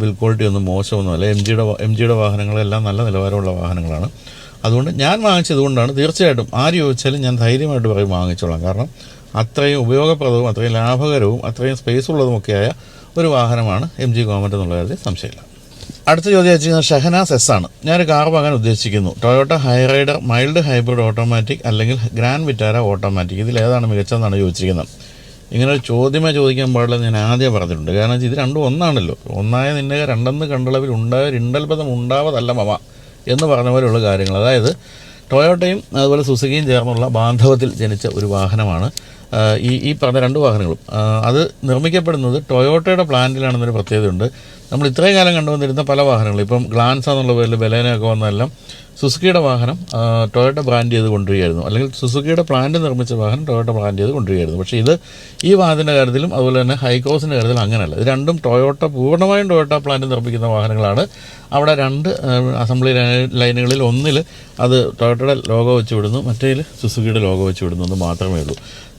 Speaker 1: ബിൽ ക്വാളിറ്റി ഒന്നും മോശമൊന്നുമല്ല എം ജിയുടെ എം ജിയുടെ വാഹനങ്ങളെല്ലാം നല്ല നിലവാരമുള്ള വാഹനങ്ങളാണ്. അതുകൊണ്ട് ഞാൻ വാങ്ങിച്ചത് കൊണ്ടാണ്. തീർച്ചയായിട്ടും ആര് ചോദിച്ചാലും ഞാൻ ധൈര്യമായിട്ട് പറയും വാങ്ങിച്ചോളാം. കാരണം അത്രയും ഉപയോഗപ്രദവും അത്രയും ലാഭകരവും അത്രയും സ്പേസ് ഉള്ളതുമൊക്കെയായ ഒരു വാഹനമാണ് എം ജി ഗവൺമെന്റ് എന്നുള്ള കാര്യത്തിൽ സംശയമില്ല. അടുത്ത ചോദ്യം വെച്ചിരിക്കുന്നത് ഷഹനാസ് എസ് ആണ്. ഞാനൊരു കാർ വാങ്ങാൻ ഉദ്ദേശിക്കുന്നു. Toyota Hyryder mild hybrid automatic അല്ലെങ്കിൽ ഗ്രാൻഡ് വിറ്റാര ഓട്ടോമാറ്റിക് ഇതിൽ ഏതാണ് മികച്ചതെന്നാണ് ചോദിച്ചിരിക്കുന്നത്. ഇങ്ങനെ ഒരു ചോദ്യമേ ചോദിക്കാൻ പാടില്ല ഞാൻ ആദ്യം പറഞ്ഞിട്ടുണ്ട്. കാരണം വെച്ചാൽ ഇത് രണ്ടും ഒന്നാണല്ലോ. ഒന്നായ നിന്നെ രണ്ടെന്ന് കണ്ടളവിൽ ഉണ്ടായ ഇണ്ടൽബന്ധം ഉണ്ടാവതല്ല മമ എന്ന് പറഞ്ഞ പോലെയുള്ള കാര്യങ്ങൾ. അതായത് ടൊയോട്ടയും അതുപോലെ സുസുക്കിയും ചേർന്നുള്ള ബാന്ധവത്തിൽ ജനിച്ച ഒരു വാഹനമാണ്. ഈ ഈ പറഞ്ഞ രണ്ട് വാഹനങ്ങളും. അത് നിർമ്മിക്കപ്പെടുന്നത് ടൊയോട്ടയുടെ പ്ലാന്റിലാണെന്നൊരു പ്രത്യേകതയുണ്ട്. നമ്മൾ ഇത്രയും കാലം കണ്ടുവന്നിരുന്ന പല വാഹനങ്ങളും. ഇപ്പം ഗ്ലാൻസ എന്നുള്ള പേരിൽ ബലേനയൊക്കെ വന്നതെല്ലാം സുസുക്കിയുടെ വാഹനം ടൊയോട്ട ബ്രാൻഡ് ചെയ്ത് കൊണ്ടുവരികയായിരുന്നു. അല്ലെങ്കിൽ സുസുക്കിയുടെ പ്ലാന്റ് നിർമ്മിച്ച വാഹനം ടൊയോട്ട ബ്രാൻഡ് ചെയ്ത് കൊണ്ടുവരികയായിരുന്നു. പക്ഷേ ഇത് ഈ വാഹനത്തിന്റെ കാര്യത്തിലും അതുപോലെ തന്നെ ഹൈക്രോസിന്റെ കാര്യത്തിലും അങ്ങനെയല്ല. ഇത് രണ്ടും ടൊയോട്ട പൂർണമായും ടൊയോട്ട പ്ലാന്റ് നിർമ്മിക്കുന്ന വാഹനങ്ങളാണ്. അവിടെ രണ്ട് അസംബ്ലി ലൈനുകളിൽ ഒന്നിൽ അത് ടൊയോട്ടയുടെ ലോഗോ വെച്ച് വിടുന്നു. മറ്റേതിൽ സുസുക്കിയുടെ ലോഗോ വെച്ച് വിടുന്നു മാത്രമേ ഉള്ളൂ.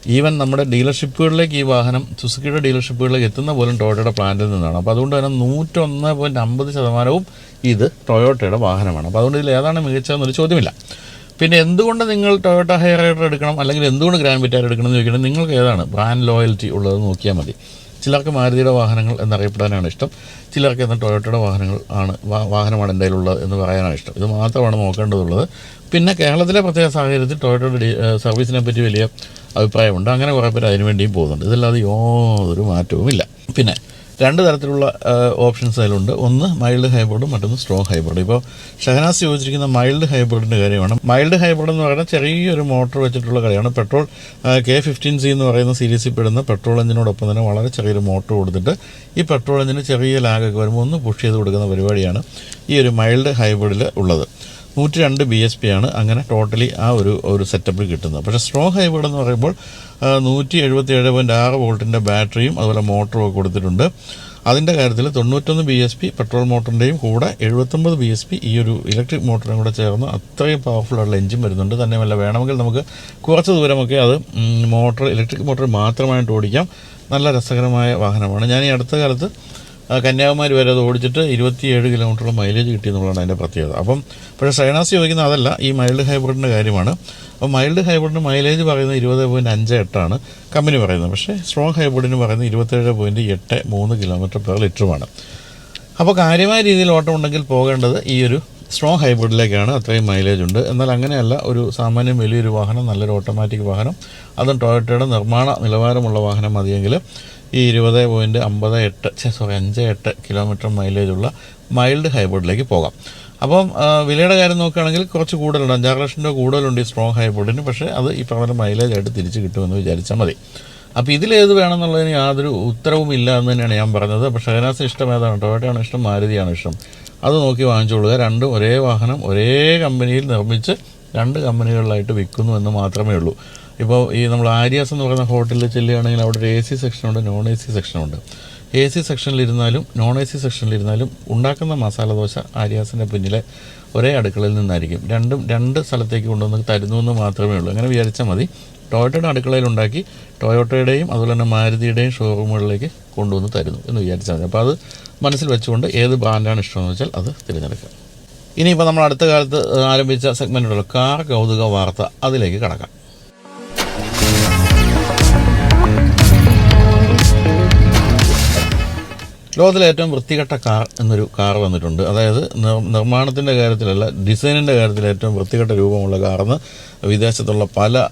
Speaker 1: ഈവൻ നമ്മുടെ ഡീലർഷിപ്പുകളിലേക്ക് ഈ വാഹനം സുസുക്കിയുടെ ഡീലർഷിപ്പുകളിലേക്ക് എത്തുന്ന പോലും ടൊയോട്ടയുടെ പ്ലാന്റിൽ നിന്നാണ്. അപ്പോൾ അതുകൊണ്ട് തന്നെ നൂറ്റൊന്ന് പോയിന്റ് അമ്പത് ശതമാനവും ഇത് ടൊയോട്ടയുടെ വാഹനമാണ്. അപ്പോൾ അതുകൊണ്ട് ഇതിൽ ഏതാണ് മികച്ചതെന്നൊരു ചോദ്യമില്ല. പിന്നെ എന്തുകൊണ്ട് നിങ്ങൾ ടൊയോട്ട ഹെയർ റൈഡർ എടുക്കണം? അല്ലെങ്കിൽ എന്തുകൊണ്ട് ഗ്രാൻഡ് വിറ്റാർ എടുക്കണം എന്ന് ചോദിക്കണം നിങ്ങൾക്ക് ഏതാണ് ബ്രാൻഡ് ലോയൽറ്റി ഉള്ളത് നോക്കിയാൽ മതി. ചിലർക്ക് മാരുതിയുടെ വാഹനങ്ങൾ എന്നറിയപ്പെടാനാണ് ഇഷ്ടം. ചിലർക്ക് എന്നാൽ ടൊയോട്ടയുടെ വാഹനങ്ങൾ ആണ് വാഹനമാണ് എന്റെ എന്ന് പറയാനാണ് ഇഷ്ടം. ഇത് മാത്രമാണ് നോക്കേണ്ടതുള്ളത്. പിന്നെ കേരളത്തിലെ പ്രത്യേക സാഹചര്യത്തിൽ ടൊയോട്ടയുടെ സർവീസിനെ പറ്റി വലിയ അഭിപ്രായമുണ്ട്. അങ്ങനെ കുറേ പേര് അതിനുവേണ്ടിയും പോകുന്നുണ്ട്. ഇതല്ലാതെ യാതൊരു മാറ്റവുമില്ല. പിന്നെ രണ്ട് തരത്തിലുള്ള ഓപ്ഷൻസ് അതിലുണ്ട്. ഒന്ന് മൈൽഡ് ഹൈബ്രിഡും മറ്റൊന്ന് സ്ട്രോങ് ഹൈബ്രിഡ്. ഇപ്പോൾ ഷഹനാസ് ചോദിച്ചിരിക്കുന്ന മൈൽഡ് ഹൈബ്രിഡിന്റെ കാര്യമാണ്. മൈൽഡ് ഹൈബ്രിഡ് എന്ന് പറയുന്നത് ചെറിയൊരു മോട്ടോർ വെച്ചിട്ടുള്ള കാര്യമാണ് പെട്രോൾ കെ ഫിഫ്റ്റീൻ സി എന്ന് പറയുന്ന സീരീസിൽ പെടുന്ന പെട്രോൾ എഞ്ചിനോടൊപ്പം തന്നെ വളരെ ചെറിയൊരു മോട്ടോർ കൊടുത്തിട്ട് ഈ പെട്രോൾ എഞ്ചിന് ചെറിയ ലാഗൊക്കെ വരുമ്പോൾ ഒന്ന് പുഷ് ചെയ്ത് കൊടുക്കുന്ന പരിപാടിയാണ് ഈ ഒരു മൈൽഡ് ഹൈബ്രിഡിൽ ഉള്ളത്. നൂറ്റി രണ്ട് ബി എസ് പി ആണ് അങ്ങനെ ടോട്ടലി ആ ഒരു ഒരു സെറ്റപ്പിൽ കിട്ടുന്നത്. പക്ഷേ സ്ട്രോങ് ഹൈബ്രിഡ് എന്ന് പറയുമ്പോൾ നൂറ്റി എഴുപത്തി ഏഴ് പോയിന്റ് ആറ് വോൾട്ടിന്റെ ബാറ്ററിയും അതുപോലെ മോട്ടറും ഒക്കെ കൊടുത്തിട്ടുണ്ട്. അതിന്റെ കാര്യത്തിൽ തൊണ്ണൂറ്റൊന്ന് ബി എസ് പി പെട്രോൾ മോട്ടറിന്റെയും കൂടെ എഴുപത്തൊമ്പത് ബി എസ് പി ഈ ഒരു ഇലക്ട്രിക് മോട്ടറും കൂടെ ചേർന്ന് അത്രയും പവർഫുൾ ആയിട്ടുള്ള എഞ്ചിൻ വരുന്നുണ്ട്. തന്നെയുമല്ല വേണമെങ്കിൽ നമുക്ക് കുറച്ച് ദൂരമൊക്കെ അത് മോട്ടർ ഇലക്ട്രിക് മോട്ടർ മാത്രമായിട്ട് ഓടിക്കാം. നല്ല രസകരമായ വാഹനമാണ്. ഞാൻ ഈ അടുത്ത കാലത്ത് കന്യാകുമാരി വരെ അത് ഓടിച്ചിട്ട് ഇരുപത്തിയേഴ് കിലോമീറ്റർ മൈലേജ് കിട്ടി എന്നുള്ളതാണ് അതിന്റെ പ്രത്യേകത. അപ്പം പക്ഷേ സൈനാസ് ചോദിക്കുന്നത് അതല്ല ഈ മൈൽഡ് ഹൈബ്രിഡിന്റെ കാര്യമാണ്. അപ്പോൾ മൈൽഡ് ഹൈബ്രിഡിന് മൈലേജ് പറയുന്നത് ഇരുപത് പോയിന്റ് അഞ്ച് എട്ടാണ് കമ്പനി പറയുന്നത്. പക്ഷേ സ്ട്രോങ് ഹൈബ്രിഡിന് പറയുന്നത് ഇരുപത്തേഴ് പോയിന്റ് എട്ട് മൂന്ന് കിലോമീറ്റർ പെർ ലിറ്ററുമാണ് അപ്പോൾ കാര്യമായ രീതിയിൽ ഓട്ടം ഉണ്ടെങ്കിൽ പോകേണ്ടത് ഈ ഒരു സ്ട്രോങ് ഹൈബ്രിഡിലേക്കാണ് അത്രയും മൈലേജ് ഉണ്ട്. എന്നാൽ അങ്ങനെയല്ല ഒരു സാമാന്യം വലിയൊരു വാഹനം നല്ലൊരു ഓട്ടോമാറ്റിക് വാഹനം അതും ടൊയറ്റയുടെ നിർമ്മാണ നിലവാരമുള്ള വാഹനം മതിയെങ്കിൽ ഈ ഇരുപത് പോയിന്റ് അമ്പത് എട്ട് സോറി അഞ്ച് എട്ട് കിലോമീറ്റർ മൈലേജുള്ള മൈൽഡ് ഹൈബ്രിഡിലേക്ക് പോകാം. അപ്പം വിലയുടെ കാര്യം നോക്കുകയാണെങ്കിൽ കുറച്ച് കൂടുതലുണ്ട്. അഞ്ചാറ് ലക്ഷം രൂപ കൂടുതലുണ്ട് ഈ സ്ട്രോങ് ഹൈബ്രിഡിന് പക്ഷേ അത് ഈ പറഞ്ഞ മൈലേജ് ആയിട്ട് തിരിച്ച് കിട്ടുമെന്ന് വിചാരിച്ചാൽ മതി. അപ്പോൾ ഇതിലേത് വേണമെന്നുള്ളതിന് യാതൊരു ഉത്തരവും ഇല്ല എന്ന് തന്നെയാണ് ഞാൻ പറഞ്ഞത്. അപ്പോൾ ഷഹനാസിന് ഇഷ്ടം ഏതാണ്? ടൊയോട്ടയാണ് ഇഷ്ടം? മാരുതിയാണ് ഇഷ്ടം? അത് നോക്കി വാങ്ങിച്ചോളുക. രണ്ടും ഒരേ വാഹനം ഒരേ കമ്പനിയിൽ നിർമ്മിച്ച് രണ്ട് കമ്പനികളിലായിട്ട് വിൽക്കുന്നു എന്ന് മാത്രമേ ഉള്ളൂ. ഇപ്പോൾ ഈ നമ്മൾ ആര്യാസ് എന്ന് പറയുന്ന ഹോട്ടലിൽ ചെല്ലുകയാണെങ്കിൽ അവിടെ ഒരു എ സി സെക്ഷനുണ്ട് നോൺ എ സി സെക്ഷനുണ്ട് എ സി സെക്ഷനിലിരുന്നാലും നോൺ എ സി സെക്ഷനിലിരുന്നാലും ഉണ്ടാക്കുന്ന മസാല ദോശ ആര്യാസിന്റെ പിന്നിലെ ഒരേ അടുക്കളയിൽ നിന്നായിരിക്കും. രണ്ടും രണ്ട് സ്ഥലത്തേക്ക് കൊണ്ടുവന്ന് തരുന്നു എന്ന് മാത്രമേ ഉള്ളൂ. അങ്ങനെ വിചാരിച്ചാൽ മതി. ടൊയോട്ടയുടെ അടുക്കളയിൽ ഉണ്ടാക്കി ടൊയോട്ടയുടെയും അതുപോലെ തന്നെ മാരുതിയുടെയും ഷോറൂമുകളിലേക്ക് കൊണ്ടുവന്ന് തരുന്നു എന്ന് വിചാരിച്ചാൽ മതി. അപ്പോൾ അത് മനസ്സിൽ വെച്ചുകൊണ്ട് ഏത് ബ്രാൻഡാണ് ഇഷ്ടമെന്ന് വെച്ചാൽ അത് തിരഞ്ഞെടുക്കുക. ഇനിയിപ്പോൾ നമ്മൾ അടുത്ത കാലത്ത് ആരംഭിച്ച സെഗ്മെന്റുള്ള കാർ കൗതുക വാർത്ത. അതിലേക്ക് കടക്കാം. ലോകത്തിലെ ഏറ്റവും വൃത്തികെട്ട കാർ എന്നൊരു കാർ വന്നിട്ടുണ്ട്. അതായത് നിർ- നിർമ്മാണത്തിന്റെ കാര്യത്തിലല്ല ഡിസൈനിന്റെ കാര്യത്തിൽ ഏറ്റവും വൃത്തികെട്ട രൂപമുള്ള കാറെന്ന് വിദേശത്തുള്ള പല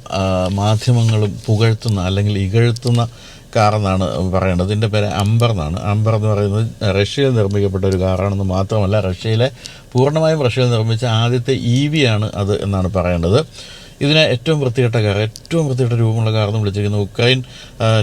Speaker 1: മാധ്യമങ്ങളും പുകഴ്ത്തുന്ന അല്ലെങ്കിൽ ഇകഴ്ത്തുന്ന കാറെന്നാണ് പറയേണ്ടത്. ഇതിന്റെ പേര് അംബർ എന്നാണ്. അംബർ എന്ന് പറയുന്നത് റഷ്യയിൽ നിർമ്മിക്കപ്പെട്ട ഒരു കാറാണെന്ന് മാത്രമല്ല റഷ്യയിലെ പൂർണമായും റഷ്യയിൽ നിർമ്മിച്ച ആദ്യത്തെ ഇ വി ആണ് അത് എന്നാണ് പറയേണ്ടത്. ഇതിനെ ഏറ്റവും വൃത്തികെട്ട കാർ ഏറ്റവും വൃത്തികെട്ട രൂപമുള്ള കാർ എന്ന് വിളിച്ചിരിക്കുന്നത് ഉക്രൈൻ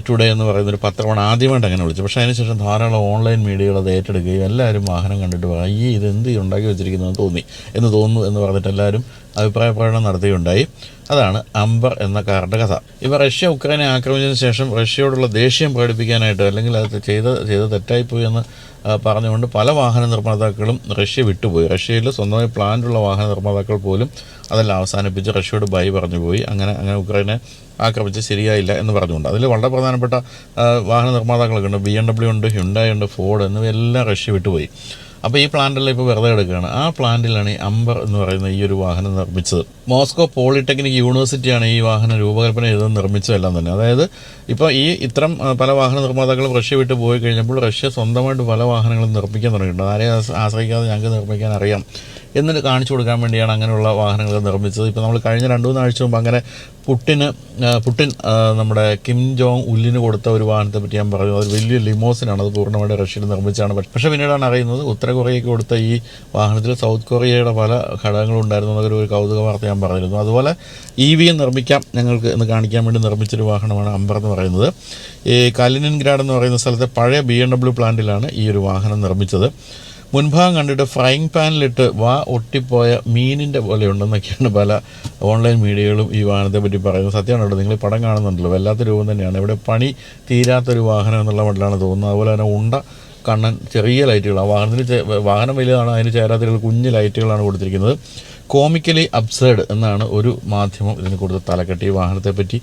Speaker 1: ടുഡേ എന്ന് പറയുന്ന ഒരു പത്രമാണ്. ആദ്യമായിട്ട് അങ്ങനെ വിളിച്ചത് പക്ഷേ അതിനുശേഷം ധാരാളം ഓൺലൈൻ മീഡിയകൾ അത് ഏറ്റെടുക്കുകയും എല്ലാവരും വാഹനം കണ്ടിട്ട് പറയും ഈ ഇത് എന്ത് ഉണ്ടാക്കി വെച്ചിരിക്കുന്നതെന്ന് തോന്നി എന്ന് തോന്നുന്നു എന്ന് പറഞ്ഞിട്ട് എല്ലാവരും അഭിപ്രായ പ്രകടനം നടത്തുകയുണ്ടായി. അതാണ് അംബർ എന്ന കാറിന്റെ കഥ. ഇവ റഷ്യ ഉക്രൈനെ ആക്രമിച്ചതിന് ശേഷം റഷ്യയോടുള്ള ദേഷ്യം പ്രകടിപ്പിക്കാനായിട്ട് അല്ലെങ്കിൽ അത് ചെയ്ത് ചെയ്ത് തെറ്റായിപ്പോയി എന്ന് പറഞ്ഞുകൊണ്ട് പല വാഹന നിർമ്മാതാക്കളും റഷ്യ വിട്ടുപോയി. റഷ്യയിൽ സ്വന്തമായി പ്ലാന്റുള്ള വാഹന നിർമ്മാതാക്കൾ പോലും അതെല്ലാം അവസാനിപ്പിച്ച് റഷ്യയോട് ബൈ പറഞ്ഞു പോയി. അങ്ങനെ അങ്ങനെ ഉക്രൈനെ ആക്രമിച്ച് ശരിയായില്ല എന്ന് പറഞ്ഞുകൊണ്ട്. അതിൽ വളരെ പ്രധാനപ്പെട്ട വാഹന നിർമ്മാതാക്കളൊക്കെ ഉണ്ട്. ബി എം ഡബ്ല്യു ഉണ്ട് ഹ്യുണ്ടായി ഉണ്ട് ഫോർഡ് എന്നിവയെല്ലാം റഷ്യ വിട്ടുപോയി. അപ്പോൾ ഈ പ്ലാന്റെല്ലാം ഇപ്പോൾ വെറുതെ എടുക്കുകയാണ്. ആ പ്ലാന്റിലാണ് ഈ അംബർ എന്ന് പറയുന്ന ഈ ഒരു വാഹനം നിർമ്മിച്ചത്. മോസ്കോ പോളിടെക്നിക് യൂണിവേഴ്സിറ്റിയാണ് ഈ വാഹനം രൂപകൽപ്പന ചെയ്ത് നിർമ്മിച്ചതെല്ലാം തന്നെ. അതായത് ഇപ്പോൾ ഈ ഇത്തരം പല വാഹന നിർമ്മാതാക്കളും റഷ്യ വിട്ട് പോയി കഴിഞ്ഞപ്പോൾ റഷ്യ സ്വന്തമായിട്ട് പല വാഹനങ്ങളും നിർമ്മിക്കാൻ തുടങ്ങിയിട്ടുണ്ട്. ആരെയും ആശ്രയിക്കാതെ ഞങ്ങൾക്ക് നിർമ്മിക്കാൻ അറിയാം. എന്നിട്ട് കാണിച്ചു കൊടുക്കാൻ വേണ്ടിയാണ് അങ്ങനെയുള്ള വാഹനങ്ങൾ നിർമ്മിച്ചത്. ഇപ്പോൾ നമ്മൾ കഴിഞ്ഞ രണ്ട് മൂന്ന് ആഴ്ച മുമ്പ് അങ്ങനെ പുട്ടിന് പുട്ടിൻ നമ്മുടെ കിം ജോങ് ഉല്ലിന് കൊടുത്ത ഒരു വാഹനത്തെ പറ്റി ഞാൻ പറഞ്ഞു. അത് വലിയ ലിമോസിനാണ്. അത് പൂർണമായിട്ട് റഷ്യയിൽ നിർമ്മിച്ചാണ് പക്ഷേ പിന്നീടാണ് അറിയുന്നത് ഉത്തര കൊറിയയ്ക്ക് കൊടുത്ത ഈ വാഹനത്തിൽ സൗത്ത് കൊറിയയുടെ പല ഘടകങ്ങളും ഉണ്ടായിരുന്നു എന്നൊരു ഒരു കൗതുക വാർത്ത ഞാൻ പറഞ്ഞിരുന്നു. അതുപോലെ ഇ വി നിർമ്മിക്കാം ഞങ്ങൾക്ക് എന്ന് കാണിക്കാൻ വേണ്ടി നിർമ്മിച്ചൊരു വാഹനമാണ് അംബർ എന്ന് പറയുന്നത്. ഈ കാലിനിൻഗ്രാഡ് എന്ന് പറയുന്ന സ്ഥലത്തെ പഴയ ബി എം ഡബ്ല്യു പ്ലാന്റിലാണ് ഈ ഒരു വാഹനം നിർമ്മിച്ചത്. മുൻഭാഗം കണ്ടിട്ട് ഫ്രൈങ് പാനിലിട്ട് വാ ഒട്ടിപ്പോയ മീനിന്റെ പോലെ ഉണ്ടെന്നൊക്കെയാണ് പല ഓൺലൈൻ മീഡിയകളും ഈ വാഹനത്തെ പറ്റി പറയുന്നത്. സത്യമാണ് കേട്ടോ നിങ്ങൾ പടം കാണുന്നുണ്ടല്ലോ. വല്ലാത്ത രൂപം തന്നെയാണ്. ഇവിടെ പണി തീരാത്തൊരു വാഹനം എന്നുള്ള മട്ടിലാണ് തോന്നുന്നത്. അതുപോലെ തന്നെ ഉണ്ട കണ്ണൻ ചെറിയ ലൈറ്റുകൾ ആ വാഹനത്തിന് വാഹനം വലുതാണ് അതിന് ചേരാത്തകൾ കുഞ്ഞ് ലൈറ്റുകളാണ് കൊടുത്തിരിക്കുന്നത്. കോമിക്കലി അബ്സേർഡ് എന്നാണ് ഒരു മാധ്യമം ഇതിന് കൊടുത്ത തലക്കെട്ട്. ഈ വാഹനത്തെ പറ്റി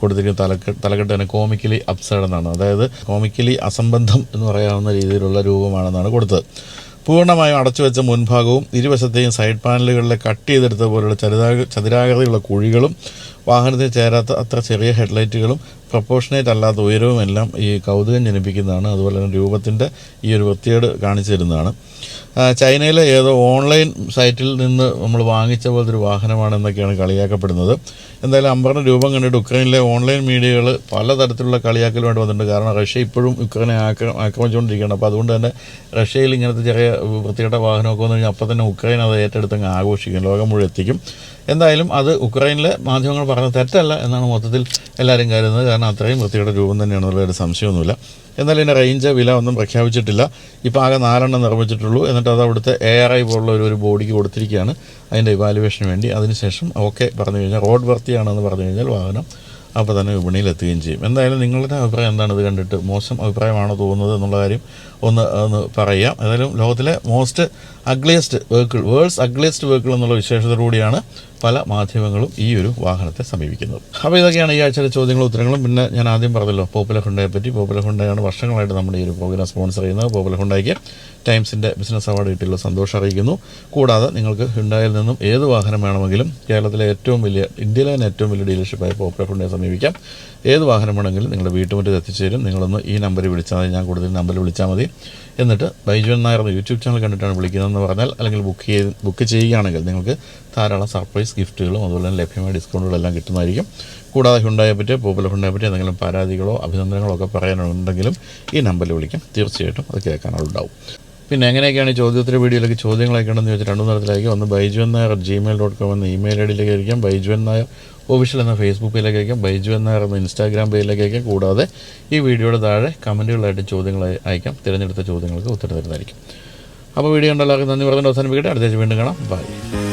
Speaker 1: കൊടുത്തിരിക്കുന്ന തലക്കെട്ട് തലക്കെട്ട് തന്നെ കോമിക്കലി അബ്സേർഡ് എന്നാണ്. അതായത് കോമിക്കലി അസംബന്ധം എന്ന് പറയാവുന്ന രീതിയിലുള്ള രൂപമാണെന്നാണ് കൊടുത്തത്. പൂർണമായും അടച്ചു വെച്ച മുൻഭാഗവും ഇരുവശത്തെയും സൈഡ് പാനലുകളിലെ കട്ട് ചെയ്തെടുത്ത പോലുള്ള ചതുരാക ചതുരാകൃതിയുള്ള കുഴികളും വാഹനത്തിൽ ചേരാത്ത അത്ര ചെറിയ ഹെഡ്ലൈറ്റുകളും പ്രപ്പോർഷനേറ്റ് അല്ലാത്ത ഉയരവും എല്ലാം ഈ കൗതുകം ജനിപ്പിക്കുന്നതാണ്. അതുപോലെ തന്നെ രൂപത്തിന്റെ ഈ ഒരു വൃത്തിയേട് കാണിച്ചു തരുന്നതാണ്. ചൈനയിലെ ഏതോ ഓൺലൈൻ സൈറ്റിൽ നിന്ന് നമ്മൾ വാങ്ങിച്ച പോലത്തെ ഒരു വാഹനമാണെന്നൊക്കെയാണ് കളിയാക്കപ്പെടുന്നത്. എന്തായാലും അമ്പറിന്റെ രൂപം കണ്ടിട്ട് ഉക്രൈനിലെ ഓൺലൈൻ മീഡിയകൾ പല പലതരത്തിലുള്ള കളിയാക്കലുമായിട്ട് വന്നിട്ടുണ്ട്. കാരണം റഷ്യ ഇപ്പോഴും ഉക്രൈനെ ആക്ര ആക്രമിച്ചുകൊണ്ടിരിക്കുകയാണ്. അപ്പോൾ അതുകൊണ്ട് തന്നെ റഷ്യയിൽ ഇങ്ങനത്തെ ചെറിയ വൃത്തികെട്ട വാഹനമൊക്കെ വന്നു കഴിഞ്ഞാൽ അപ്പോൾ തന്നെ ഉക്രൈൻ അത് ഏറ്റെടുത്തങ്ങ് ആഘോഷിക്കും. ലോകം മുഴുവൻ എത്തിക്കും. എന്തായാലും അത് ഉക്രൈനിലെ മാധ്യമങ്ങൾ പറഞ്ഞ തെറ്റല്ല എന്നാണ് മൊത്തത്തിൽ എല്ലാവരും കരുതുന്നത്. കാരണം അത്രയും വൃത്തിയുടെ രൂപം തന്നെയാണെന്നുള്ള ഒരു സംശയമൊന്നുമില്ല. എന്നാലും ഇതിന്റെ റേഞ്ച് വില ഒന്നും പ്രഖ്യാപിച്ചിട്ടില്ല. ഇപ്പോൾ ആകെ നാലെണ്ണം നിർമ്മിച്ചിട്ടുള്ളൂ. എന്നിട്ട് അത് അവിടുത്തെ എ ആർ ഐ പോലുള്ള ഒരു ബോഡിക്ക് കൊടുത്തിരിക്കുകയാണ്. അതിന്റെ ഇവാലുവേഷന് വേണ്ടി. അതിനുശേഷം ഓക്കെ പറഞ്ഞു കഴിഞ്ഞാൽ റോഡ് വർത്തിയാണെന്ന് പറഞ്ഞു കഴിഞ്ഞാൽ വാഹനം അപ്പോൾ തന്നെ വിപണിയിൽ എത്തുകയും ചെയ്യും. എന്തായാലും നിങ്ങളുടെ അഭിപ്രായം എന്താണ്? ഇത് കണ്ടിട്ട് മോശം അഭിപ്രായമാണോ തോന്നുന്നത് എന്നുള്ള കാര്യം ഒന്ന് ഒന്ന് പറയാം. ഏതായാലും ലോകത്തിലെ most ugliest vehicle world's ugliest vehicle എന്നുള്ള വിശേഷത്തോടുകൂടിയാണ് പല മാധ്യമങ്ങളും ഈ ഒരു വാഹനത്തെ സമീപിക്കുന്നത്. അപ്പോൾ ഇതൊക്കെയാണ് ഈ ആഴ്ചയിലെ ചോദ്യങ്ങളും ഉത്തരങ്ങളും. പിന്നെ ഞാൻ ആദ്യം പറഞ്ഞല്ലോ പോപ്പുലർ ഹുണ്ടയെ പറ്റി. പോപ്പുലർ ഹുണ്ടയാണ് വർഷങ്ങളായിട്ട് നമ്മുടെ ഈ ഒരു പ്രോഗ്രാം സ്പോൺസർ ചെയ്യുന്നത്. പോപ്പുലർ ഹുണ്ടായിക്ക് ടൈംസിന്റെ ബിസിനസ് അവാർഡ് കിട്ടിയുള്ള സന്തോഷം അറിയിക്കുന്നു. കൂടാതെ നിങ്ങൾക്ക് ഹുണ്ടായിൽ നിന്നും ഏത് വാഹനം വേണമെങ്കിലും കേരളത്തിലെ ഏറ്റവും വലിയ ഇന്ത്യയിലെ തന്നെ ഏറ്റവും വലിയ ഡീലർഷിപ്പായ പോപ്പുലർ ഹുണ്ടയെ സമീപിക്കാം. ഏത് വാഹനം വേണമെങ്കിലും നിങ്ങളുടെ വീട്ടുമുറ്റത്ത് എത്തിച്ചേരും. നിങ്ങളൊന്ന് ഈ നമ്പറിൽ വിളിച്ചാൽ മതി. ഞാൻ കൂടുതൽ നമ്പറിൽ വിളിച്ചാൽ മതി. എന്നിട്ട് ബൈജുവൻ നായർ യൂട്യൂബ് ചാനൽ കണ്ടിട്ടാണ് വിളിക്കുന്നതെന്ന് പറഞ്ഞാൽ അല്ലെങ്കിൽ ബുക്ക് ചെയ്ത് ബുക്ക് ചെയ്യുകയാണെങ്കിൽ നിങ്ങൾക്ക് ധാരാളം സർപ്രൈസ് ഗിഫ്റ്റുകളും അതുപോലെ തന്നെ ലഭ്യമായ ഡിസ്കൗണ്ടുകളെല്ലാം കിട്ടുന്നതായിരിക്കും. കൂടാതെ ഹുണ്ടായെ പറ്റി പോപ്പുലർ ഹുണ്ടായെ പറ്റി എന്തെങ്കിലും പരാതികളോ അഭിനന്ദനങ്ങളോ ഒക്കെ പറയാനുണ്ടെങ്കിലും ഈ നമ്പറിൽ വിളിക്കാം. തീർച്ചയായിട്ടും അത് കേൾക്കാനുണ്ടാവും. പിന്നെ എങ്ങനെയൊക്കെയാണ് ഈ ചോദ്യോത്തര വീഡിയോയിലേക്ക് ചോദ്യങ്ങളൊക്കെ ഉണ്ടെന്ന് ചോദിച്ചാൽ രണ്ടു തരത്തിലായിരിക്കും. ഒന്ന് Baiju N Nair Gmail dot com എന്ന ഇമെയിൽ ഐ ഡിയിലേക്ക് ആയിരിക്കാം ബൈജുവൻ നായർ ഒഫീഷ്യൽ എന്ന ഫേസ്ബുക്ക് പേജിലേക്ക് അയക്കാം. ബൈജുവൻ നായർ എന്ന ഇൻസ്റ്റാഗ്രാം പേജിലേക്ക് അയക്കാം. കൂടാതെ ഈ വീഡിയോയുടെ താഴെ കമന്റുകളായിട്ട് ചോദ്യങ്ങൾ അയക്കാം. തിരഞ്ഞെടുത്ത ചോദ്യങ്ങൾക്ക് ഉത്തരം തരുന്നതായിരിക്കും. അപ്പോൾ വീഡിയോ ഉണ്ടല്ലോ നന്ദി പറഞ്ഞുകൊണ്ട് അവസാനിപ്പിക്കട്ടെ. അടുത്ത വീണ്ടും കാണാം. ബൈ